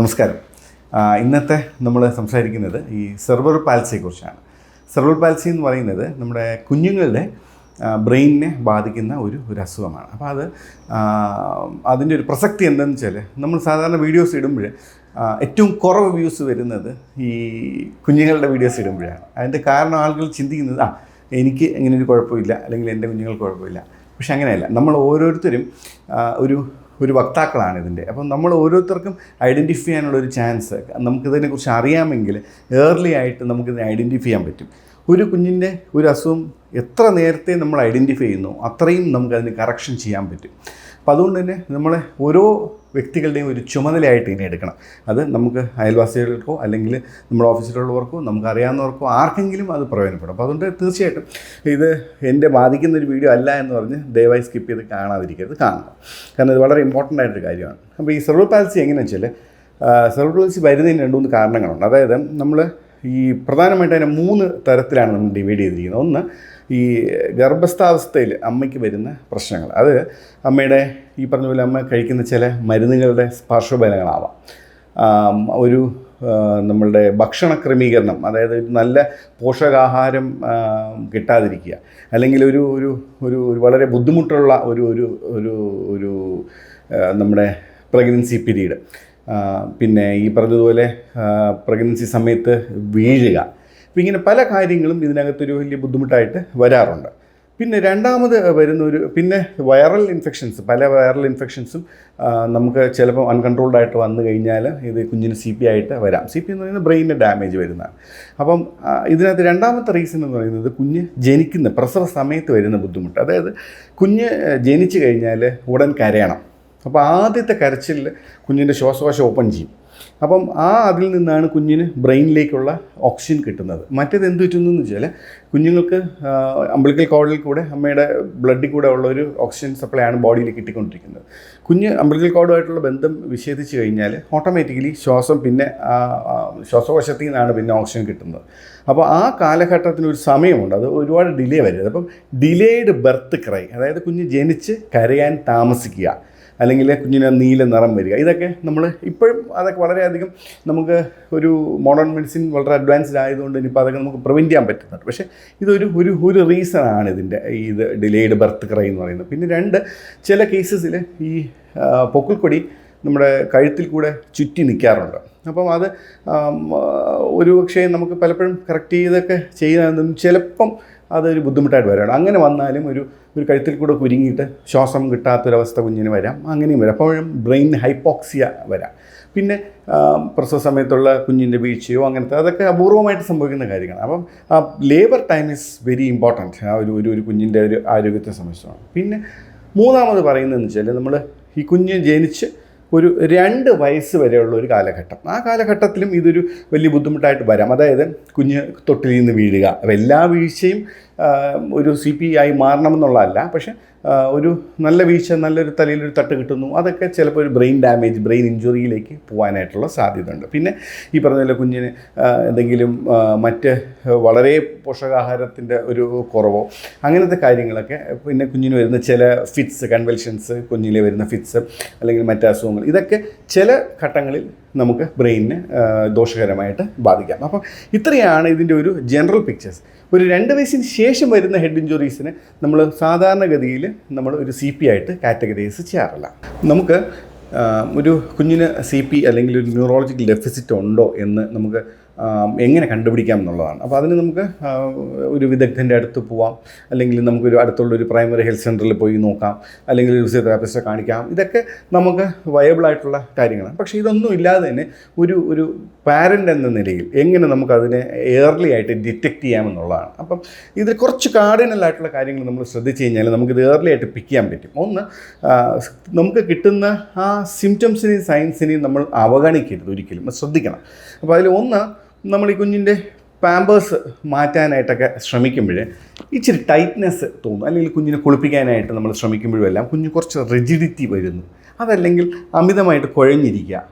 നമസ്കാരം. ഇന്നത്തെ നമ്മൾ സംസാരിക്കുന്നത് ഈ സെർവർ പാൽസിയെക്കുറിച്ചാണ് സെർവർ പാൽസി എന്ന് പറയുന്നത് നമ്മുടെ കുഞ്ഞുങ്ങളുടെ ബ്രെയിനിനെ ബാധിക്കുന്ന ഒരു ഒരു അസുഖമാണ്. അപ്പോൾ അത് അതിന്റെ ഒരു പ്രസക്തി എന്താണെന്ന് വെച്ചാൽ നമ്മൾ സാധാരണ വീഡിയോസ് ഇടുമ്പോൾ ഏറ്റവും കുറവ് വ്യൂസ് വരുന്നത് ഈ കുഞ്ഞുങ്ങളുടെ വീഡിയോസ് ഇടുമ്പോഴാണ്. അതിന്റെ കാരണം ആളുകൾ ചിന്തിക്കുന്നത് ആ എനിക്ക് ഇങ്ങനെ ഒരു കുഴപ്പമില്ല അല്ലെങ്കിൽ എന്റെ കുഞ്ഞുങ്ങൾക്ക് കുഴപ്പമില്ല. പക്ഷെ അങ്ങനെയല്ല. നമ്മൾ ഓരോരുത്തരും ഒരു ഒരു വക്താക്കളാണ് ഇതിന്റെ. അപ്പം നമ്മൾ ഓരോരുത്തർക്കും ഐഡന്റിഫൈ ചെയ്യാനുള്ള ഒരു ചാൻസ് നമുക്കിതിനെക്കുറിച്ച് അറിയാമെങ്കിൽ ഏർലി ആയിട്ട് നമുക്കിതിനെ ഐഡന്റിഫൈ ചെയ്യാൻ പറ്റും. ഒരു കുഞ്ഞിന്റെ ഒരു അസുഖം എത്ര നേരത്തെ നമ്മൾ ഐഡന്റിഫൈ ചെയ്യുന്നു അത്രയും നമുക്കതിന് കറക്ഷൻ ചെയ്യാൻ പറ്റും. അപ്പോൾ അതുകൊണ്ട് തന്നെ നമ്മളെ ഓരോ വ്യക്തികളുടെയും ഒരു ചുമതലയായിട്ട് ഇനി എടുക്കണം. അത് നമുക്ക് അയൽവാസികൾക്കോ അല്ലെങ്കിൽ നമ്മുടെ ഓഫീസിലുള്ളവർക്കോ നമുക്ക് അറിയാവുന്നവർക്കോ ആർക്കെങ്കിലും അത് പ്രയോജനപ്പെടും. അപ്പോൾ അതുകൊണ്ട് തീർച്ചയായിട്ടും ഇത് എന്റെ ബാധിക്കുന്ന ഒരു വീഡിയോ അല്ല എന്ന് പറഞ്ഞ് ദയവായി സ്കിപ്പ് ചെയ്ത് കാണാതിരിക്കരുത് കാണുക കാരണം ഇത് വളരെ ഇമ്പോർട്ടന്റ് ആയിട്ടൊരു കാര്യമാണ്. അപ്പോൾ ഈ സെർവൽ പാൽസി എങ്ങനെയാണെന്ന് വെച്ചാൽ സെർവൽ പാൽസി വരുന്നതിന് രണ്ട് മൂന്ന് കാരണങ്ങളുണ്ട്. അതായത് നമ്മൾ ഈ പ്രധാനമായിട്ട് അതിനെ മൂന്ന് തരത്തിലാണ് നമ്മൾ ഡിവൈഡ് ചെയ്തിരിക്കുന്നത്. ഒന്ന് ഈ ഗർഭസ്ഥാവസ്ഥയിൽ അമ്മയ്ക്ക് വരുന്ന പ്രശ്നങ്ങൾ. അത് അമ്മയുടെ ഈ പറഞ്ഞ പോലെ അമ്മ കഴിക്കുന്ന ചില മരുന്നുകളുടെ പാർശ്വഫലങ്ങളാവാം. ഒരു നമ്മളുടെ ഭക്ഷണ ക്രമീകരണം അതായത് ഒരു നല്ല പോഷകാഹാരം കിട്ടാതിരിക്കുക. അല്ലെങ്കിൽ ഒരു ഒരു ഒരു ഒരു വളരെ ബുദ്ധിമുട്ടുള്ള ഒരു ഒരു ഒരു ഒരു നമ്മുടെ പ്രഗ്നൻസി പീരീഡ്. പിന്നെ ഈ പറഞ്ഞതുപോലെ പ്രഗ്നൻസി സമയത്ത് വീഴുക. അപ്പോൾ ഇങ്ങനെ പല കാര്യങ്ങളും ഇതിനകത്തൊരു വലിയ ബുദ്ധിമുട്ടായിട്ട് വരാറുണ്ട്. പിന്നെ രണ്ടാമത് വരുന്ന ഒരു പിന്നെ വൈറൽ ഇൻഫെക്ഷൻസ് പല വൈറൽ ഇൻഫെക്ഷൻസും നമുക്ക് ചിലപ്പോൾ അൺകൺട്രോൾഡ് ആയിട്ട് വന്നു കഴിഞ്ഞാൽ ഇത് കുഞ്ഞിന് സി പി ആയിട്ട് വരാം. സി പി എന്ന് പറയുന്നത് ബ്രെയിനിന് ഡാമേജ് വരുന്നതാണ്. അപ്പം ഇതിനകത്ത് രണ്ടാമത്തെ റീസൺ എന്ന് പറയുന്നത് കുഞ്ഞ് ജനിക്കുന്ന പ്രസവ സമയത്ത് വരുന്ന ബുദ്ധിമുട്ട്. അതായത് കുഞ്ഞ് ജനിച്ചു കഴിഞ്ഞാൽ ഉടൻ കരയണം. അപ്പോൾ ആദ്യത്തെ കരച്ചിൽ കുഞ്ഞിന്റെ ശ്വാസകോശം ഓപ്പൺ ചെയ്യും. അപ്പം ആ അതിൽ നിന്നാണ് കുഞ്ഞിന് ബ്രെയിനിലേക്കുള്ള ഓക്സിജൻ കിട്ടുന്നത്. മറ്റേത് എന്ത് പറ്റുന്നു എന്ന് വെച്ചാൽ കുഞ്ഞുങ്ങൾക്ക് അമ്പിളിക്കൽ കോഡിൽ കൂടെ അമ്മയുടെ ബ്ലഡിൽ കൂടെ ഉള്ള ഒരു ഓക്സിജൻ സപ്ലൈ ആണ് ബോഡിയിൽ കിട്ടിക്കൊണ്ടിരിക്കുന്നത്. കുഞ്ഞ് അമ്പിളിക്കൽ കോഡുമായിട്ടുള്ള ബന്ധം വിച്ഛേദിച്ച് കഴിഞ്ഞാൽ ഓട്ടോമാറ്റിക്കലി ശ്വാസം പിന്നെ ശ്വാസകോശത്തിൽ നിന്നാണ് പിന്നെ ഓക്സിജൻ കിട്ടുന്നത്. അപ്പോൾ ആ കാലഘട്ടത്തിന് ഒരു സമയമുണ്ട്. അത് ഒരുപാട് ഡിലേ വരരുത്. അപ്പം ഡിലേഡ് ബർത്ത് ക്രൈ അതായത് കുഞ്ഞ് ജനിച്ച് കരയാൻ താമസിക്കുക. അല്ലെങ്കിൽ കുഞ്ഞിന് നീല നിറം വരിക. ഇതൊക്കെ നമ്മൾ ഇപ്പോഴും അതൊക്കെ വളരെയധികം നമുക്ക് ഒരു മോഡേൺ മെഡിസിൻ വളരെ അഡ്വാൻസ്ഡ് ആയതുകൊണ്ട് ഇനിയിപ്പോൾ അതൊക്കെ നമുക്ക് പ്രിവെന്റ് ചെയ്യാൻ പറ്റുന്നുണ്ട്. പക്ഷേ ഇതൊരു ഒരു ഒരു റീസൺ ആണ് ഇതിന്റെ ഇത് ഡിലേഡ് ബർത്ത് ക്രൈ എന്ന് പറയുന്നത്. പിന്നെ രണ്ട് ചില കേസസിൽ ഈ പൊക്കിൾക്കൊടി നമ്മുടെ കഴുത്തിൽ കൂടെ ചുറ്റി നിൽക്കാറുണ്ട്. അപ്പം അത് ഒരു പക്ഷേ നമുക്ക് പലപ്പോഴും കറക്റ്റ് ചെയ്തൊക്കെ ചെയ്യുന്നതും ചിലപ്പം അതൊരു ബുദ്ധിമുട്ടായിട്ട് വരാണ് അങ്ങനെ വന്നാലും ഒരു ഒരു കഴുത്തിൽ കൂടെ കുരുങ്ങിയിട്ട് ശ്വാസം കിട്ടാത്തൊരവസ്ഥ കുഞ്ഞിന് വരാം. അങ്ങനെയും വരാം. അപ്പോഴും ബ്രെയിൻ ഹൈപ്പോക്സിയ വരാം. പിന്നെ പ്രസവ സമയത്തുള്ള കുഞ്ഞിന്റെ വീഴ്ചയോ അങ്ങനത്തെ അതൊക്കെ അപൂർവമായിട്ട് സംഭവിക്കുന്ന കാര്യങ്ങളാണ്. അപ്പം labour time is very important. ആ ഒരു ഒരു കുഞ്ഞിന്റെ ഒരു ആരോഗ്യത്തെ സംബന്ധിച്ചാണ് പിന്നെ മൂന്നാമത് പറയുന്നതെന്ന് വെച്ചാൽ നമ്മൾ ഈ കുഞ്ഞ് ജനിച്ച് ഒരു രണ്ട് വയസ്സ് വരെയുള്ള ഒരു കാലഘട്ടം. ആ കാലഘട്ടത്തിലും ഇതൊരു വലിയ ബുദ്ധിമുട്ടായിട്ട് വരാം. അതായത് കുഞ്ഞ് തൊട്ടിൽ നിന്ന് വീഴുക. എല്ലാ വീഴ്ചയും ഒരു സി പി ആയി മാറണമെന്നുള്ളതല്ല. പക്ഷേ ഒരു നല്ല വീഴ്ച നല്ലൊരു തലയിലൊരു തട്ട് കിട്ടുന്നു. അതൊക്കെ ചിലപ്പോൾ ഒരു ബ്രെയിൻ ഡാമേജ് ബ്രെയിൻ ഇഞ്ചുറിയിലേക്ക് പോകാനായിട്ടുള്ള സാധ്യതയുണ്ട്. പിന്നെ ഈ പറഞ്ഞ കുഞ്ഞിന് എന്തെങ്കിലും മറ്റ് വളരെ പോഷകാഹാരത്തിന്റെ ഒരു കുറവോ അങ്ങനത്തെ കാര്യങ്ങളൊക്കെ പിന്നെ കുഞ്ഞിന് വരുന്ന ചില ഫിറ്റ്സ് കൺവെൽഷൻസ് കുഞ്ഞിലെ വരുന്ന ഫിറ്റ്സ് അല്ലെങ്കിൽ മറ്റ് അസുഖങ്ങൾ ഇതൊക്കെ ചില ഘട്ടങ്ങളിൽ നമുക്ക് ബ്രെയിനിന് ദോഷകരമായിട്ട് ബാധിക്കാം. അപ്പം ഇത്രയാണ് ഇതിന്റെ ഒരു ജനറൽ പിക്ചേഴ്സ്. ഒരു രണ്ട് വയസ്സിന് ശേഷം വരുന്ന ഹെഡ് ഇഞ്ചുറീസിന് നമ്മൾ സാധാരണഗതിയിൽ നമ്മൾ ഒരു സി പി ആയിട്ട് കാറ്റഗറൈസ് ചെയ്യാറില്ല. നമുക്ക് ഒരു കുഞ്ഞിന് സി പി അല്ലെങ്കിൽ ഒരു ന്യൂറോളജിക്കൽ ഡെഫിസിറ്റ് ഉണ്ടോ എന്ന് നമുക്ക് എങ്ങനെ കണ്ടുപിടിക്കാം എന്നുള്ളതാണ്. അപ്പോൾ അതിന് നമുക്ക് ഒരു വിദഗ്ധന്റെ അടുത്ത് പോവാം. അല്ലെങ്കിൽ നമുക്കൊരു അടുത്തുള്ള ഒരു പ്രൈമറി ഹെൽത്ത് സെന്ററിൽ പോയി നോക്കാം. അല്ലെങ്കിൽ ഒരു ഫിസിയോതെറാപ്പിസ്റ്റെ കാണിക്കാം. ഇതൊക്കെ നമുക്ക് വയബിളായിട്ടുള്ള കാര്യങ്ങളാണ്. പക്ഷേ ഇതൊന്നും ഇല്ലാതെ തന്നെ ഒരു ഒരു പാരന്റ് എന്ന നിലയിൽ എങ്ങനെ നമുക്കതിനെ ഏർലി ആയിട്ട് ഡിറ്റക്റ്റ് ചെയ്യാമെന്നുള്ളതാണ് അപ്പം ഇതിൽ കുറച്ച് കാർഡിനലായിട്ടുള്ള കാര്യങ്ങൾ നമ്മൾ ശ്രദ്ധിച്ചു കഴിഞ്ഞാൽ നമുക്കിത് ഏർലി ആയിട്ട് പിക്ക് ചെയ്യാൻ പറ്റും. ഒന്ന് നമുക്ക് കിട്ടുന്ന ആ സിംറ്റംസിനെയും സയൻസിനെയും നമ്മൾ അവഗണിക്കരുത് ഒരിക്കലും. ശ്രദ്ധിക്കണം. അപ്പോൾ അതിൽ ഒന്ന് നമ്മൾ ഈ കുഞ്ഞിന്റെ പാമ്പേഴ്സ് മാറ്റാനായിട്ടൊക്കെ ശ്രമിക്കുമ്പോൾ ഇച്ചിരി ടൈറ്റ്നെസ് തോന്നും. അല്ലെങ്കിൽ കുഞ്ഞിനെ കുളിപ്പിക്കാനായിട്ട് നമ്മൾ ശ്രമിക്കുമ്പോഴും എല്ലാം കുഞ്ഞ് കുറച്ച് റിജിഡിറ്റി വരുന്നു. അതല്ലെങ്കിൽ അമിതമായിട്ട് കുഴഞ്ഞിരിക്കുക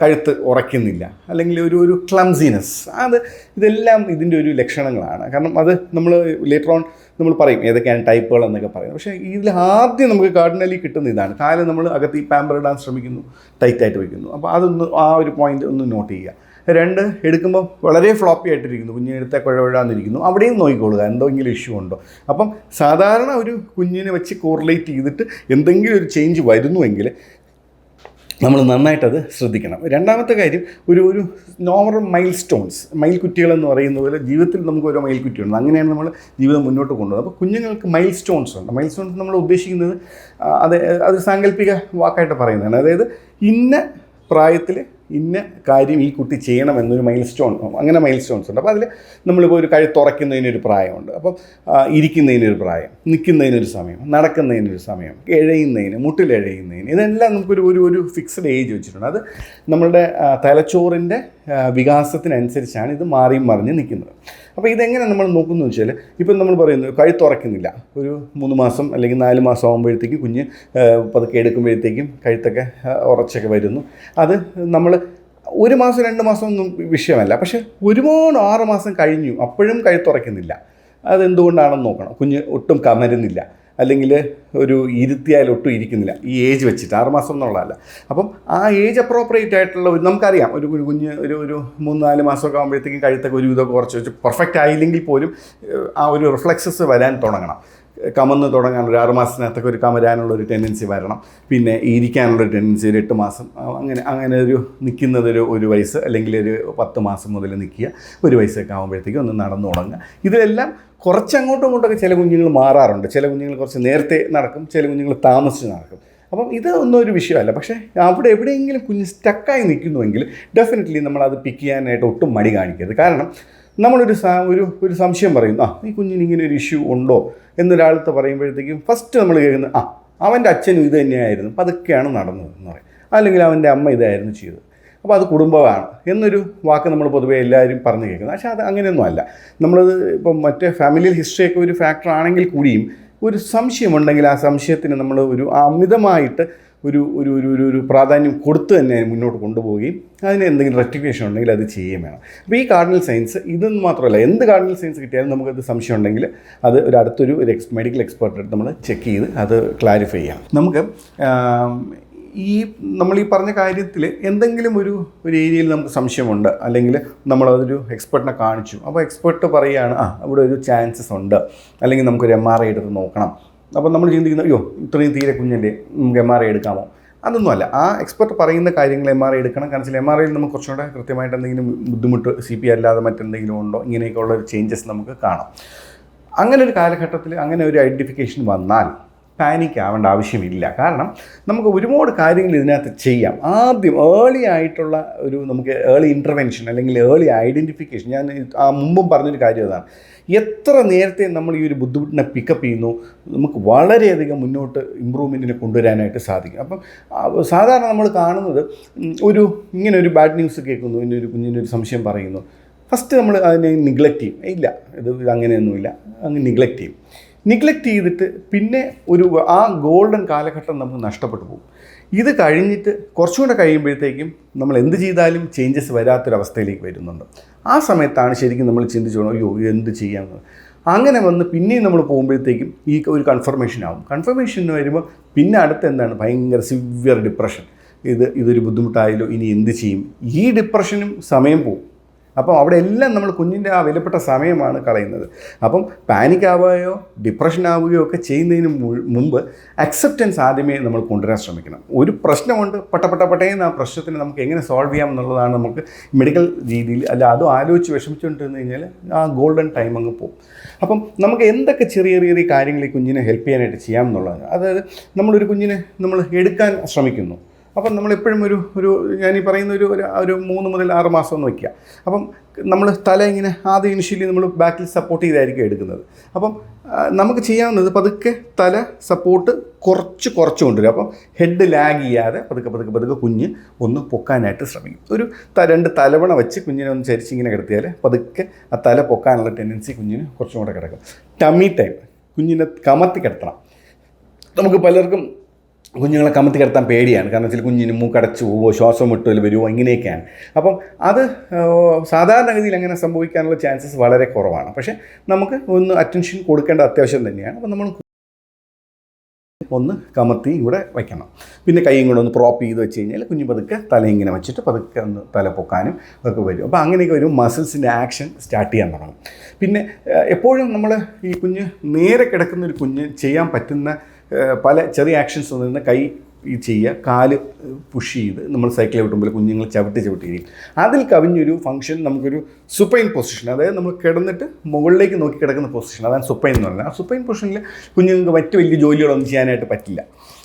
കഴുത്ത് ഉറയ്ക്കുന്നില്ല അല്ലെങ്കിൽ ഒരു ഒരു ക്ലംസിനെസ് അത് ഇതെല്ലാം ഇതിന്റെ ഒരു ലക്ഷണങ്ങളാണ്. കാരണം അത് നമ്മൾ ലേറ്റർ ഓൺ നമ്മൾ പറയും ഏതൊക്കെയാണ് ടൈപ്പുകൾ എന്നൊക്കെ പറയും പക്ഷേ ഇതിൽ ആദ്യം നമുക്ക് കാർഡിനലി കിട്ടുന്ന ഇതാണ്. കാലം നമ്മൾ അകത്ത് ഈ പാമ്പർ ഇടാൻ ശ്രമിക്കുന്നു ടൈറ്റായിട്ട് വയ്ക്കുന്നു. അപ്പോൾ അതൊന്ന് ആ ഒരു പോയിന്റ് ഒന്ന് നോട്ട് ചെയ്യുക. രണ്ട് എടുക്കുമ്പോൾ വളരെ ഫ്ലോപ്പി ആയിട്ടിരിക്കുന്നു. കുഞ്ഞിനെടുത്ത കുഴവഴാന്നിരിക്കുന്നു. അവിടെയും നോക്കിക്കൊള്ളുക എന്തെങ്കിലും ഇഷ്യൂ ഉണ്ടോ? അപ്പം സാധാരണ ഒരു കുഞ്ഞിനെ വെച്ച് കോറിലേറ്റ് ചെയ്തിട്ട് എന്തെങ്കിലും ഒരു ചേഞ്ച് വരുന്നുവെങ്കിൽ നമ്മൾ നന്നായിട്ടത് ശ്രദ്ധിക്കണം. രണ്ടാമത്തെ കാര്യം ഒരു ഒരു നോർമൽ മൈൽ സ്റ്റോൺസ് മൈൽ പറയുന്ന പോലെ ജീവിതത്തിൽ നമുക്ക് ഓരോ മൈൽ കുറ്റിയുണ്ട് അങ്ങനെയാണ് നമ്മൾ ജീവിതം മുന്നോട്ട് കൊണ്ടുപോകുന്നത്. അപ്പോൾ കുഞ്ഞുങ്ങൾക്ക് മൈൽ സ്റ്റോൺസ് ഉണ്ട്. മൈൽ സ്റ്റോൺസ് നമ്മൾ ഉദ്ദേശിക്കുന്നത് അത് അത് സാങ്കല്പിക വാക്കായിട്ട് പറയുന്നതാണ്. അതായത് ഇന്ന പ്രായത്തിൽ ഇന്ന കാര്യം ഈ കുട്ടി ചെയ്യണം എന്നൊരു മൈൽ സ്റ്റോൺ അങ്ങനെ മൈൽ സ്റ്റോൺസ് ഉണ്ട്. അപ്പോൾ അതിൽ നമ്മളിപ്പോൾ ഒരു കഴി തുറക്കുന്നതിനൊരു പ്രായമുണ്ട്. അപ്പം ഇരിക്കുന്നതിനൊരു പ്രായം നിൽക്കുന്നതിനൊരു സമയം നടക്കുന്നതിനൊരു സമയം എഴയുന്നതിന് മുട്ടിലെഴയുന്നതിന് ഇതെല്ലാം നമുക്കൊരു ഒരു ഒരു ഫിക്സഡ് ഏജ് വെച്ചിട്ടുണ്ട്. അത് നമ്മളുടെ തലച്ചോറിന്റെ വികാസത്തിനനുസരിച്ചാണ് ഇത് മാറിയും മറിഞ്ഞ് നിൽക്കുന്നത്. അപ്പോൾ ഇതെങ്ങനെ നമ്മൾ നോക്കുന്നു വെച്ചാൽ ഇപ്പം നമ്മൾ പറയുന്നത് പറയുന്നു കഴുത്തുറക്കുന്നില്ല ഒരു മൂന്ന് മാസം അല്ലെങ്കിൽ നാല് മാസം ആകുമ്പോഴത്തേക്കും കുഞ്ഞ് പതുക്കെ എടുക്കുമ്പോഴത്തേക്കും കഴുത്തൊക്കെ ഉറച്ചൊക്കെ വരുന്നു. അത് നമ്മൾ ഒരു മാസം രണ്ട് മാസം ഒന്നും വിഷയമല്ല. പക്ഷേ ഒരുപാട് ആറ് മാസം കഴിഞ്ഞു. അപ്പോഴും കഴുത്തുറയ്ക്കുന്നില്ല അതെന്തുകൊണ്ടാണെന്ന് നോക്കണം. കുഞ്ഞ് ഒട്ടും കമരുന്നില്ല. അല്ലെങ്കിൽ ഒരു ഇരുത്തിയാൽ ഒട്ടും ഇരിക്കുന്നില്ല. ഈ ഏജ് വെച്ചിട്ട് ആറ് മാസം എന്നുള്ളതല്ല. അപ്പം ആ ഏജ് അപ്രോപ്രിയേറ്റ് ആയിട്ടുള്ള ഒരു നമുക്കറിയാം. ഒരു ഒരു കുഞ്ഞ് ഒരു ഒരു മൂന്ന് നാല് മാസമൊക്കെ ആകുമ്പോഴത്തേക്കും കഴുത്തൊക്കെ ഒരു ഇതൊക്കെ കുറച്ച് വെച്ച് പെർഫെക്റ്റ് ആയില്ലെങ്കിൽ പോലും ആ ഒരു റിഫ്ലക്സസ് വരാൻ തുടങ്ങണം. കമന്ന് തുടങ്ങാൻ ഒരു ആറ് മാസത്തിനകത്തൊക്കെ ഒരു കമരാനുള്ള ഒരു ടെൻഡൻസി വരണം. പിന്നെ ഇരിക്കാനുള്ള ഒരു ടെൻഡൻസി ഒരു എട്ട് മാസം അങ്ങനെ അങ്ങനെ ഒരു നിൽക്കുന്നത് ഒരു വയസ്സ് അല്ലെങ്കിൽ ഒരു പത്ത് മാസം മുതൽ നിൽക്കുക ഒരു വയസ്സൊക്കെ ആകുമ്പോഴത്തേക്കും ഒന്ന് നടന്നു തുടങ്ങുക. ഇതെല്ലാം കുറച്ച് അങ്ങോട്ടും ഇങ്ങോട്ടൊക്കെ ചില കുഞ്ഞുങ്ങൾ മാറാറുണ്ട്. ചില കുഞ്ഞുങ്ങൾ കുറച്ച് നേരത്തെ നടക്കും ചില കുഞ്ഞുങ്ങൾ താമസിച്ച് നടക്കും. അപ്പം ഇത് ഒന്നും ഒരു വിഷയമല്ല. പക്ഷേ അവിടെ എവിടെയെങ്കിലും കുഞ്ഞ് സ്റ്റക്കായി നിൽക്കുന്നുവെങ്കിൽ ഡെഫിനറ്റ്ലി നമ്മളത് പിക്ക് ചെയ്യാനായിട്ട് ഒട്ടും മടി കാണിക്കരുത്. കാരണം നമ്മളൊരു ഒരു ഒരു സംശയം പറയുന്നു ആ ഈ കുഞ്ഞിന് ഇങ്ങനെ ഒരു ഇഷ്യൂ ഉണ്ടോ? എന്നൊരാളത്ത് പറയുമ്പോഴത്തേക്കും ഫസ്റ്റ് നമ്മൾ കേൾക്കുന്നത് ആ അവന്റെ അച്ഛനും ഇത് തന്നെയായിരുന്നു പതുക്കെയാണ് നടന്നത് എന്ന് പറയും. അല്ലെങ്കിൽ അവന്റെ അമ്മ ഇതായിരുന്നു ചെയ്തത്. അപ്പോൾ അത് കുടുംബമാണ് എന്നൊരു വാക്ക് നമ്മൾ പൊതുവേ എല്ലാവരും പറഞ്ഞു കേൾക്കുന്നത് പക്ഷേ അത് അങ്ങനെയൊന്നും അല്ല. നമ്മളത് ഇപ്പം മറ്റേ ഫാമിലിയൽ ഹിസ്റ്ററിയൊക്കെ ഒരു ഫാക്ടർ ആണെങ്കിൽ കൂടിയും ഒരു സംശയമുണ്ടെങ്കിൽ ആ സംശയത്തിന് നമ്മൾ ഒരു അമിതമായിട്ട് ഒരു ഒരു ഒരു ഒരു ഒരു പ്രാധാന്യം കൊടുത്ത് തന്നെ മുന്നോട്ട് കൊണ്ടുപോവുകയും അതിന് എന്തെങ്കിലും റെക്ടിഫിക്കേഷൻ ഉണ്ടെങ്കിൽ അത് ചെയ്യുകയും വേണം. അപ്പോൾ ഈ കാർഡിനൽ സയൻസ് ഇതെന്ന് മാത്രമല്ല എന്ത് കാർഡിനൽ സയൻസ് കിട്ടിയാലും നമുക്കത് സംശയം ഉണ്ടെങ്കിൽ അത് ഒരു അടുത്തൊരു ഒരു എക്സ് മെഡിക്കൽ എക്സ്പെർട്ട് അടുത്ത് നമ്മൾ ചെക്ക് ചെയ്ത് അത് ക്ലാരിഫൈ ചെയ്യാം. നമുക്ക് ഈ നമ്മൾ ഈ പറഞ്ഞ കാര്യത്തിൽ എന്തെങ്കിലും ഒരു ഒരു ഏരിയയിൽ നമുക്ക് സംശയമുണ്ട് അല്ലെങ്കിൽ നമ്മളതൊരു എക്സ്പെർട്ടിനെ കാണിച്ചു. അപ്പോൾ എക്സ്പെർട്ട് പറയുകയാണ് ആ ഇവിടെ ഒരു ചാൻസസ് ഉണ്ട്. അല്ലെങ്കിൽ നമുക്കൊരു എം ആർ ഐ എടുത്ത് നോക്കണം. അപ്പോൾ നമ്മൾ ചിന്തിക്കുന്നത് അയ്യോ ഇത്രയും തീരെ കുഞ്ഞിന്റെ നമുക്ക് എം ആർ ഐ എടുക്കാമോ? അതൊന്നുമല്ല. ആ എക്സ്പെർട്ട് പറയുന്ന കാര്യങ്ങൾ എം ആർ ഐ എടുക്കണം. കാരണം എം ആർ ഐയിൽ നമുക്ക് കുറച്ചുകൂടെ കൃത്യമായിട്ട് എന്തെങ്കിലും ബുദ്ധിമുട്ട് സി പി അല്ലാതെ മറ്റെന്തെങ്കിലും ഉണ്ടോ? ഇങ്ങനെയൊക്കെയുള്ള ചേഞ്ചസ് നമുക്ക് കാണാം. അങ്ങനെ ഒരു കാലഘട്ടത്തിൽ അങ്ങനെ ഒരു ഐഡന്റിഫിക്കേഷൻ വന്നാൽ പാനിക് ആവേണ്ട ആവശ്യമില്ല. കാരണം നമുക്ക് ഒരുപാട് കാര്യങ്ങൾ ഇതിനകത്ത് ചെയ്യാം. ആദ്യം ഏർലി ആയിട്ടുള്ള ഒരു നമുക്ക് ഏർലി ഇന്റർവെൻഷൻ അല്ലെങ്കിൽ ഏർലി ഐഡന്റിഫിക്കേഷൻ ഞാൻ ആ മുമ്പും പറഞ്ഞൊരു കാര്യം അതാണ്. എത്ര നേരത്തെ നമ്മൾ ഈ ഒരു ബുദ്ധിമുട്ടിനെ പിക്കപ്പ് ചെയ്യുന്നു? നമുക്ക് വളരെയധികം മുന്നോട്ട് ഇമ്പ്രൂവ്മെന്റിനെ കൊണ്ടുവരാനായിട്ട് സാധിക്കും. അപ്പം സാധാരണ നമ്മൾ കാണുന്നത് ഒരു ഇങ്ങനെ ഒരു ബാഡ് ന്യൂസ് കേൾക്കുന്നു ഇങ്ങനെ ഒരു കുഞ്ഞിനൊരു സംശയം പറയുന്നു. ഫസ്റ്റ് നമ്മൾ അതിനെ നിഗ്ലക്റ്റ് ചെയ്യും. ഇല്ല ഇത് അങ്ങനെയൊന്നുമില്ല. അങ്ങ് നിഗ്ലക്റ്റ് ചെയ്യും. നിഗ്ലക്റ്റ് ചെയ്തിട്ട് പിന്നെ ഒരു ആ ഗോൾഡൻ കാലഘട്ടം നമുക്ക് നഷ്ടപ്പെട്ടു പോകും. ഇത് കഴിഞ്ഞിട്ട് കുറച്ചും കൂടെ കഴിയുമ്പോഴത്തേക്കും നമ്മൾ എന്ത് ചെയ്താലും ചേഞ്ചസ് വരാത്തൊരവസ്ഥയിലേക്ക് വരുന്നുണ്ട്. ആ സമയത്താണ് ശരിക്കും നമ്മൾ ചിന്തിച്ചു പോകണം അയ്യോ എന്ത് ചെയ്യാമെന്ന് അങ്ങനെ വന്ന് പിന്നെയും നമ്മൾ പോകുമ്പോഴത്തേക്കും ഈ ഒരു കൺഫർമേഷൻ ആവും. കൺഫർമേഷൻ വരുമ്പോൾ പിന്നെ അടുത്ത എന്താണ്? ഭയങ്കര സിവിയർ ഡിപ്രഷൻ ഇത് ഇതൊരു ബുദ്ധിമുട്ടായാലോ ഇനി എന്ത് ചെയ്യും? ഈ ഡിപ്രഷനും സമയം പോകും. അപ്പം അവിടെ എല്ലാം നമ്മൾ കുഞ്ഞിന്റെ ആ വിലപ്പെട്ട സമയമാണ് കളയുന്നത്. അപ്പം പാനിക് ആവുകയോ ഡിപ്രഷൻ ആവുകയോ ഒക്കെ ചെയ്യുന്നതിന് മുമ്പ് അക്സെപ്റ്റൻസ് ആദ്യമേ നമ്മൾ കൊണ്ടുവരാൻ ശ്രമിക്കണം. ഒരു പ്രശ്നമുണ്ട് പട്ടപ്പെട്ട പട്ട പട്ടേന്ന് ആ പ്രശ്നത്തിന് നമുക്ക് എങ്ങനെ സോൾവ് ചെയ്യാം എന്നുള്ളതാണ് നമുക്ക് മെഡിക്കൽ രീതിയിൽ അല്ല അതും ആലോചിച്ച് വിഷമിച്ചുകൊണ്ടിരുന്നു കഴിഞ്ഞാൽ ആ ഗോൾഡൻ ടൈം അങ്ങ് പോകും. അപ്പം നമുക്ക് എന്തൊക്കെ ചെറിയ ചെറിയ കാര്യങ്ങൾ ഈ കുഞ്ഞിനെ ഹെൽപ്പ് ചെയ്യാനായിട്ട് ചെയ്യാം എന്നുള്ളതാണ്. അതായത് നമ്മളൊരു കുഞ്ഞിനെ നമ്മൾ എടുക്കാൻ ശ്രമിക്കുന്നു. അപ്പം നമ്മളെപ്പോഴും ഒരു ഒരു ഞാൻ ഈ പറയുന്ന ഒരു- ഒരു മൂന്ന് മുതൽ ആറ് മാസം എന്ന് വയ്ക്കുക. അപ്പം നമ്മൾ തല ഇങ്ങനെ ആദ്യം ഇനിഷ്യലി നമ്മൾ ബാക്കിൽ സപ്പോർട്ട് ചെയ്തായിരിക്കും എടുക്കുന്നത്. അപ്പം നമുക്ക് ചെയ്യാവുന്നത് പതുക്കെ തല സപ്പോർട്ട് കുറച്ച് കുറച്ച് കൊണ്ടുവരും അപ്പം ഹെഡ് ലാഗ് ചെയ്യാതെ പതുക്കെ പതുക്കെ പതുക്കെ കുഞ്ഞ് ഒന്ന് പൊക്കാനായിട്ട് ശ്രമിക്കും. ഒരു ത- രണ്ട് തലവണ വെച്ച് കുഞ്ഞിനെ ഒന്ന് ചരിച്ചിങ്ങനെ കിടത്തിയാൽ പതുക്കെ ആ തല പൊക്കാനുള്ള ടെൻഡൻസി കുഞ്ഞിന് കുറച്ചും കൂടെ കിടക്കും. ടമ്മി ടൈം കുഞ്ഞിനെ കമത്തി കിടത്തണം. നമുക്ക് പലർക്കും കുഞ്ഞുങ്ങളെ കമത്തി കിടത്താൻ പേടിയാണ്. കാരണം വെച്ചാൽ കുഞ്ഞിന് മൂക്കടച്ച് പോവോ ശ്വാസം മുട്ടൽ വരുമോ ഇങ്ങനെയൊക്കെയാണ്. അപ്പം അത് സാധാരണഗതിയിൽ അങ്ങനെ സംഭവിക്കാനുള്ള ചാൻസസ് വളരെ കുറവാണ്. പക്ഷേ നമുക്ക് ഒന്ന് അറ്റൻഷൻ കൊടുക്കേണ്ട അത്യാവശ്യം തന്നെയാണ്. അപ്പം നമ്മൾ ഒന്ന് കമത്തി ഇവിടെ വയ്ക്കണം. പിന്നെ കൈയും കൂടെ ഒന്ന് പ്രോപ്പ് ചെയ്ത് വെച്ച് കഴിഞ്ഞാൽ കുഞ്ഞു പതുക്കെ തല ഇങ്ങനെ വെച്ചിട്ട് പതുക്കെ ഒന്ന് തല പൊക്കാനും ഒക്കെ വരും. അപ്പോൾ അങ്ങനെയൊക്കെ വരും മസിൽസിന്റെ ആക്ഷൻ സ്റ്റാർട്ട് ചെയ്യാൻ തുടങ്ങും. പിന്നെ എപ്പോഴും നമ്മൾ ഈ കുഞ്ഞ് നേരെ കിടക്കുന്ന ഒരു കുഞ്ഞ് ചെയ്യാൻ പറ്റുന്ന പല ചെറിയ ആക്ഷൻസ് നിന്ന് കൈ ഈ ചെയ്യുക കാൽ പുഷ് ചെയ്ത് നമ്മൾ സൈക്കിൾ വിട്ടുമ്പോൾ കുഞ്ഞുങ്ങൾ ചവിട്ടി ചവിട്ടി ചെയ്യും അതിൽ കവിഞ്ഞൊരു ഫംഗ്ഷൻ നമുക്കൊരു സുപ്പൈൻ പൊസിഷൻ അതായത് നമ്മൾ കിടന്നിട്ട് മുകളിലേക്ക് നോക്കി കിടക്കുന്ന പൊസിഷൻ അതാണ് സുപ്പൈൻ എന്ന് പറയുന്നത്. ആ സുപ്പൈൻ പൊസിഷനിൽ കുഞ്ഞുങ്ങൾക്ക് മറ്റു വലിയ ജോലികളൊന്നും ചെയ്യാനായിട്ട് പറ്റില്ല.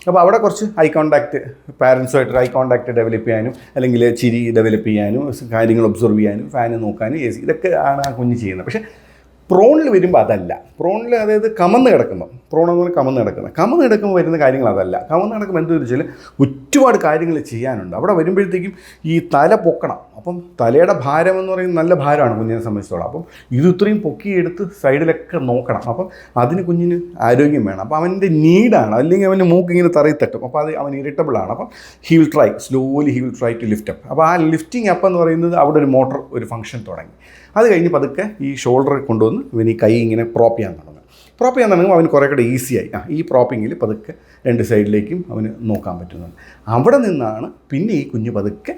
അപ്പോൾ അവിടെ കുറച്ച് ഐ കോണ്ടാക്റ്റ് പാരൻസുമായിട്ട് ഐ കോണ്ടാക്റ്റ് ഡെവലപ്പ് ചെയ്യാനും അല്ലെങ്കിൽ ചിരി ഡെവലപ്പ് ചെയ്യാനും കാര്യങ്ങൾ ഒബ്സർവ് ചെയ്യാനും ഫാന് നോക്കാനും എ സി ഇതൊക്കെ ആണ് ആ കുഞ്ഞ് ചെയ്യുന്നത്. പക്ഷേ പ്രോണിൽ വരുമ്പോൾ അതല്ല. പ്രോണിൽ അതായത് കമന്ന് കിടക്കുമ്പോൾ പ്രോൺ എന്ന് പറഞ്ഞാൽ കമന്ന് കിടക്കുന്നത് കമന്ന് കിടക്കുമ്പോൾ വരുന്ന കാര്യങ്ങൾ അതല്ല. കമന്ന് കിടക്കുമ്പോൾ എന്തെന്ന് വെച്ചാൽ ഒരുപാട് കാര്യങ്ങൾ ചെയ്യാനുണ്ട്. അവിടെ വരുമ്പോഴത്തേക്കും ഈ തല പൊക്കണം. അപ്പം തലയുടെ ഭാരം എന്ന് പറയുന്നത് നല്ല ഭാരമാണ് കുഞ്ഞിനെ സംബന്ധിച്ചോളം അപ്പം ഇത് ഇത്രയും പൊക്കിയെടുത്ത് സൈഡിലൊക്കെ നോക്കണം. അപ്പം അതിന് കുഞ്ഞിന് ആരോഗ്യം വേണം. അപ്പം അവന്റെ നീഡാണ്. അല്ലെങ്കിൽ അവന്റെ മൂക്ക് ഇങ്ങനെ തറയിൽ തട്ടും അപ്പോൾ അത് അവൻ ഇറിറ്റബിൾ ആണ്. അപ്പം he will try slowly he will try to lift up അപ്പോൾ ആ ലിഫ്റ്റിംഗ് അപ്പ് എന്ന് പറയുന്നത് അവിടെ ഒരു മോട്ടർ ഒരു ഫംഗ്ഷൻ തുടങ്ങി. അത് കഴിഞ്ഞ് പതുക്കെ ഈ ഷോൾഡർ കൊണ്ടുവന്ന് ഇവൻ ഈ കൈ ഇങ്ങനെ പ്രോപ്പ് ചെയ്യാൻ തുടങ്ങും. പ്രോപ്പ് ചെയ്യാൻ തുടങ്ങുമ്പോൾ അവന് കുറേ കൂടെ ഈസിയായി ആ ഈ പ്രോപ്പിങ്ങിൽ പതുക്കെ രണ്ട് സൈഡിലേക്കും അവന് നോക്കാൻ പറ്റുന്നുണ്ട്. അവിടെ നിന്നാണ് പിന്നെ ഈ കുഞ്ഞ് പതുക്കെ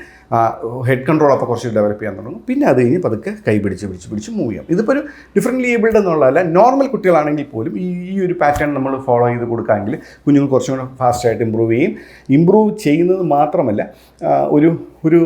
ഹെഡ് കൺട്രോൾ അപ്പോൾ കുറച്ച് ഡെവലപ്പ് ചെയ്യാൻ തുടങ്ങും. പിന്നെ അത് കഴിഞ്ഞ് പതുക്കെ കൈ പിടിച്ച് പിടിച്ച് പിടിച്ച് മൂവ് ചെയ്യാം. ഇതിപ്പോൾ ഒരു ഡിഫറെന്റ് ഏബിൾഡ് എന്നുള്ളതല്ല നോർമൽ കുട്ടികളാണെങ്കിൽ പോലും ഈ ഈ ഒരു പാറ്റേൺ നമ്മൾ ഫോളോ ചെയ്ത് കൊടുക്കാമെങ്കിൽ കുഞ്ഞുങ്ങൾ കുറച്ചും കൂടെ ഫാസ്റ്റായിട്ട് ഇമ്പ്രൂവ് ചെയ്യും. ഇമ്പ്രൂവ് ചെയ്യുന്നത് മാത്രമല്ല ഒരു ഒരു